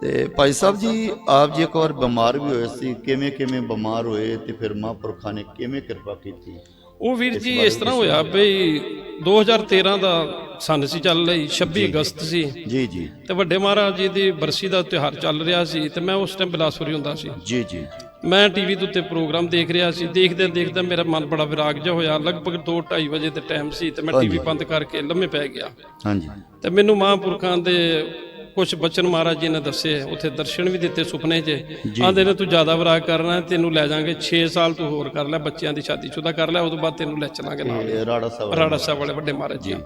ਤੇ ਭਾਈ ਸਾਹਿਬ ਜੀ ਆਪ ਜੀ ਇੱਕ ਵਾਰ ਬਿਮਾਰ ਵੀ ਹੋਏ ਸੀ ਕਿਵੇਂ ਕਿਵੇਂ ਬਿਮਾਰ ਹੋਏ ਤੇ ਫਿਰ ਮਹਾਂਪੁਰਖਾਂ ਨੇ ਕਿਵੇਂ ਕਿਰਪਾ ਕੀਤੀ? ਉਹ ਵੀਰ ਜੀ ਇਸ ਤਰ੍ਹਾਂ ਹੋਇਆ ਬਈ 2013 ਦਾ ਸੰਨ ਸੀ ਚੱਲ ਰਹੀ 26 ਅਗਸਤ ਸੀ। ਜੀ ਜੀ। ਤੇ ਵੱਡੇ ਮਹਾਰਾਜ ਜੀ ਦੀ ਬਰਸੀ ਦਾ ਤਿਉਹਾਰ ਚੱਲ ਰਿਹਾ ਸੀ ਤੇ ਮੈਂ ਉਸ ਟਾਈਮ ਬਿਲਾਸਪੁਰੀ ਹੁੰਦਾ ਸੀ। ਜੀ ਜੀ। ਮੈਂ ਟੀਵੀ ਦੇ ਉੱਤੇ ਪ੍ਰੋਗਰਾਮ ਦੇਖ ਰਿਹਾ ਸੀ। ਦੇਖਦੇ ਦੇਖਦੇ ਮੇਰਾ ਮਨ ਬੜਾ ਵਿਰਾਗ ਜਿਹਾ ਹੋਇਆ। ਲਗਭਗ 2:30 ਵਜੇ ਦੇ ਟਾਈਮ ਸੀ ਤੇ ਮੈਂ ਟੀਵੀ ਬੰਦ ਕਰਕੇ ਲੰਮੇ ਪੈ ਗਿਆ। ਹਾਂਜੀ। ਤੇ ਮੈਨੂੰ ਮਹਾਂਪੁਰਖਾਂ ਦੇ ਕੁਝ ਬਚਨ ਮਹਾਰਾਜ ਜੀ ਨੇ ਦੱਸੇ। ਉੱਥੇ ਦਰਸ਼ਨ ਵੀ ਦਿੱਤੇ ਸੁਪਨੇ 'ਚ ਆਂਦੇ ਨੇ ਤੂੰ ਜ਼ਿਆਦਾ ਵਿਰਾਗ ਕਰਨਾ ਤੈਨੂੰ ਲੈ ਜਾਾਂਗੇ 6 ਸਾਲ ਤੂੰ ਹੋਰ ਕਰ ਲੈ ਬੱਚਿਆਂ ਦੀ ਸ਼ਾਦੀ ਸ਼ੁਦਾ ਕਰ ਲੈ ਉਸ ਤੋਂ ਬਾਅਦ ਤੈਨੂੰ ਲੈ ਚਲਾਂਗੇ ਨਾਲ। ਰਾੜਾ ਸਾਹਿਬ ਰਾੜਾ ਸਾਹਿਬ ਵਾਲੇ ਵੱਡੇ ਮਹਾਰਾਜ ਜੀ।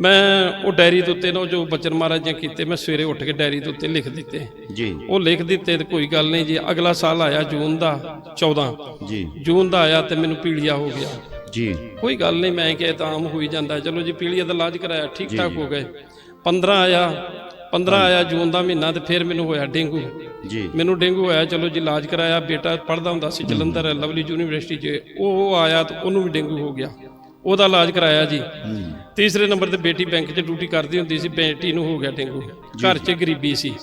ਮੈਂ ਉਹ ਡਾਇਰੀ ਦੇ ਉੱਤੇ ਨਾ ਜੋ ਬਚਨ ਮਹਾਰਾਜ ਜੀ ਕੀਤੇ ਮੈਂ ਸਵੇਰੇ ਉੱਠ ਕੇ ਡਾਇਰੀ ਦੇ ਉੱਤੇ ਲਿਖ ਦਿੱਤੇ। ਜੀ ਉਹ ਲਿਖ ਦਿੱਤੇ ਤੇ ਕੋਈ ਗੱਲ ਨਹੀਂ ਜੀ ਅਗਲਾ ਸਾਲ ਆਇਆ ਜੂਨ ਦਾ 14 ਜੀ। ਜੂਨ ਦਾ ਆਇਆ ਤੇ ਮੈਨੂੰ ਪੀਲੀਆ ਹੋ ਗਿਆ। ਜੀ। ਕੋਈ ਗੱਲ ਨਹੀਂ ਮੈਂ ਕਿਹਾ ਤਾਂ ਆਮ ਹੋਈ ਜਾਂਦਾ। ਚਲੋ ਜੀ ਪੀਲੀਆ ਦਾ ਇਲਾਜ ਕਰਾਇਆ ਠੀਕ ਠਾਕ ਹੋ ਗਏ। 15 ਆਇਆ 15 ਆਇਆ ਜੂਨ ਦਾ ਮਹੀਨਾ ਤੇ ਫਿਰ ਮੈਨੂੰ ਹੋਇਆ ਡੇਂਗੂ। ਜੀ। ਮੈਨੂੰ ਡੇਂਗੂ ਹੋਇਆ ਚਲੋ ਜੀ ਇਲਾਜ ਕਰਾਇਆ। ਬੇਟਾ ਪੜਦਾ ਹੁੰਦਾ ਸੀ ਜਲੰਧਰ ਲਵਲੀ ਯੂਨੀਵਰਸਿਟੀ 'ਚ। ਉਹ ਆਇਆ ਤੇ ਉਹਨੂੰ ਵੀ ਡੇਂਗੂ ਹੋ ਗਿਆ। ਉਹਦਾ ਇਲਾਜ ਕਰਾਇਆ ਜੀ। ਤੀਸਰੇ ਨੰਬਰ ਤੇ ਬੇਟੀ ਬੈਂਕ 'ਚ ਡਿਊਟੀ ਕਰਦੀ ਹੁੰਦੀ ਸੀ ਬੇਟੀ ਨੂੰ ਹੋ ਗਿਆ ਡੇਂਗੂ। ਘਰ 'ਚ ਗਰੀਬੀ ਸੀ।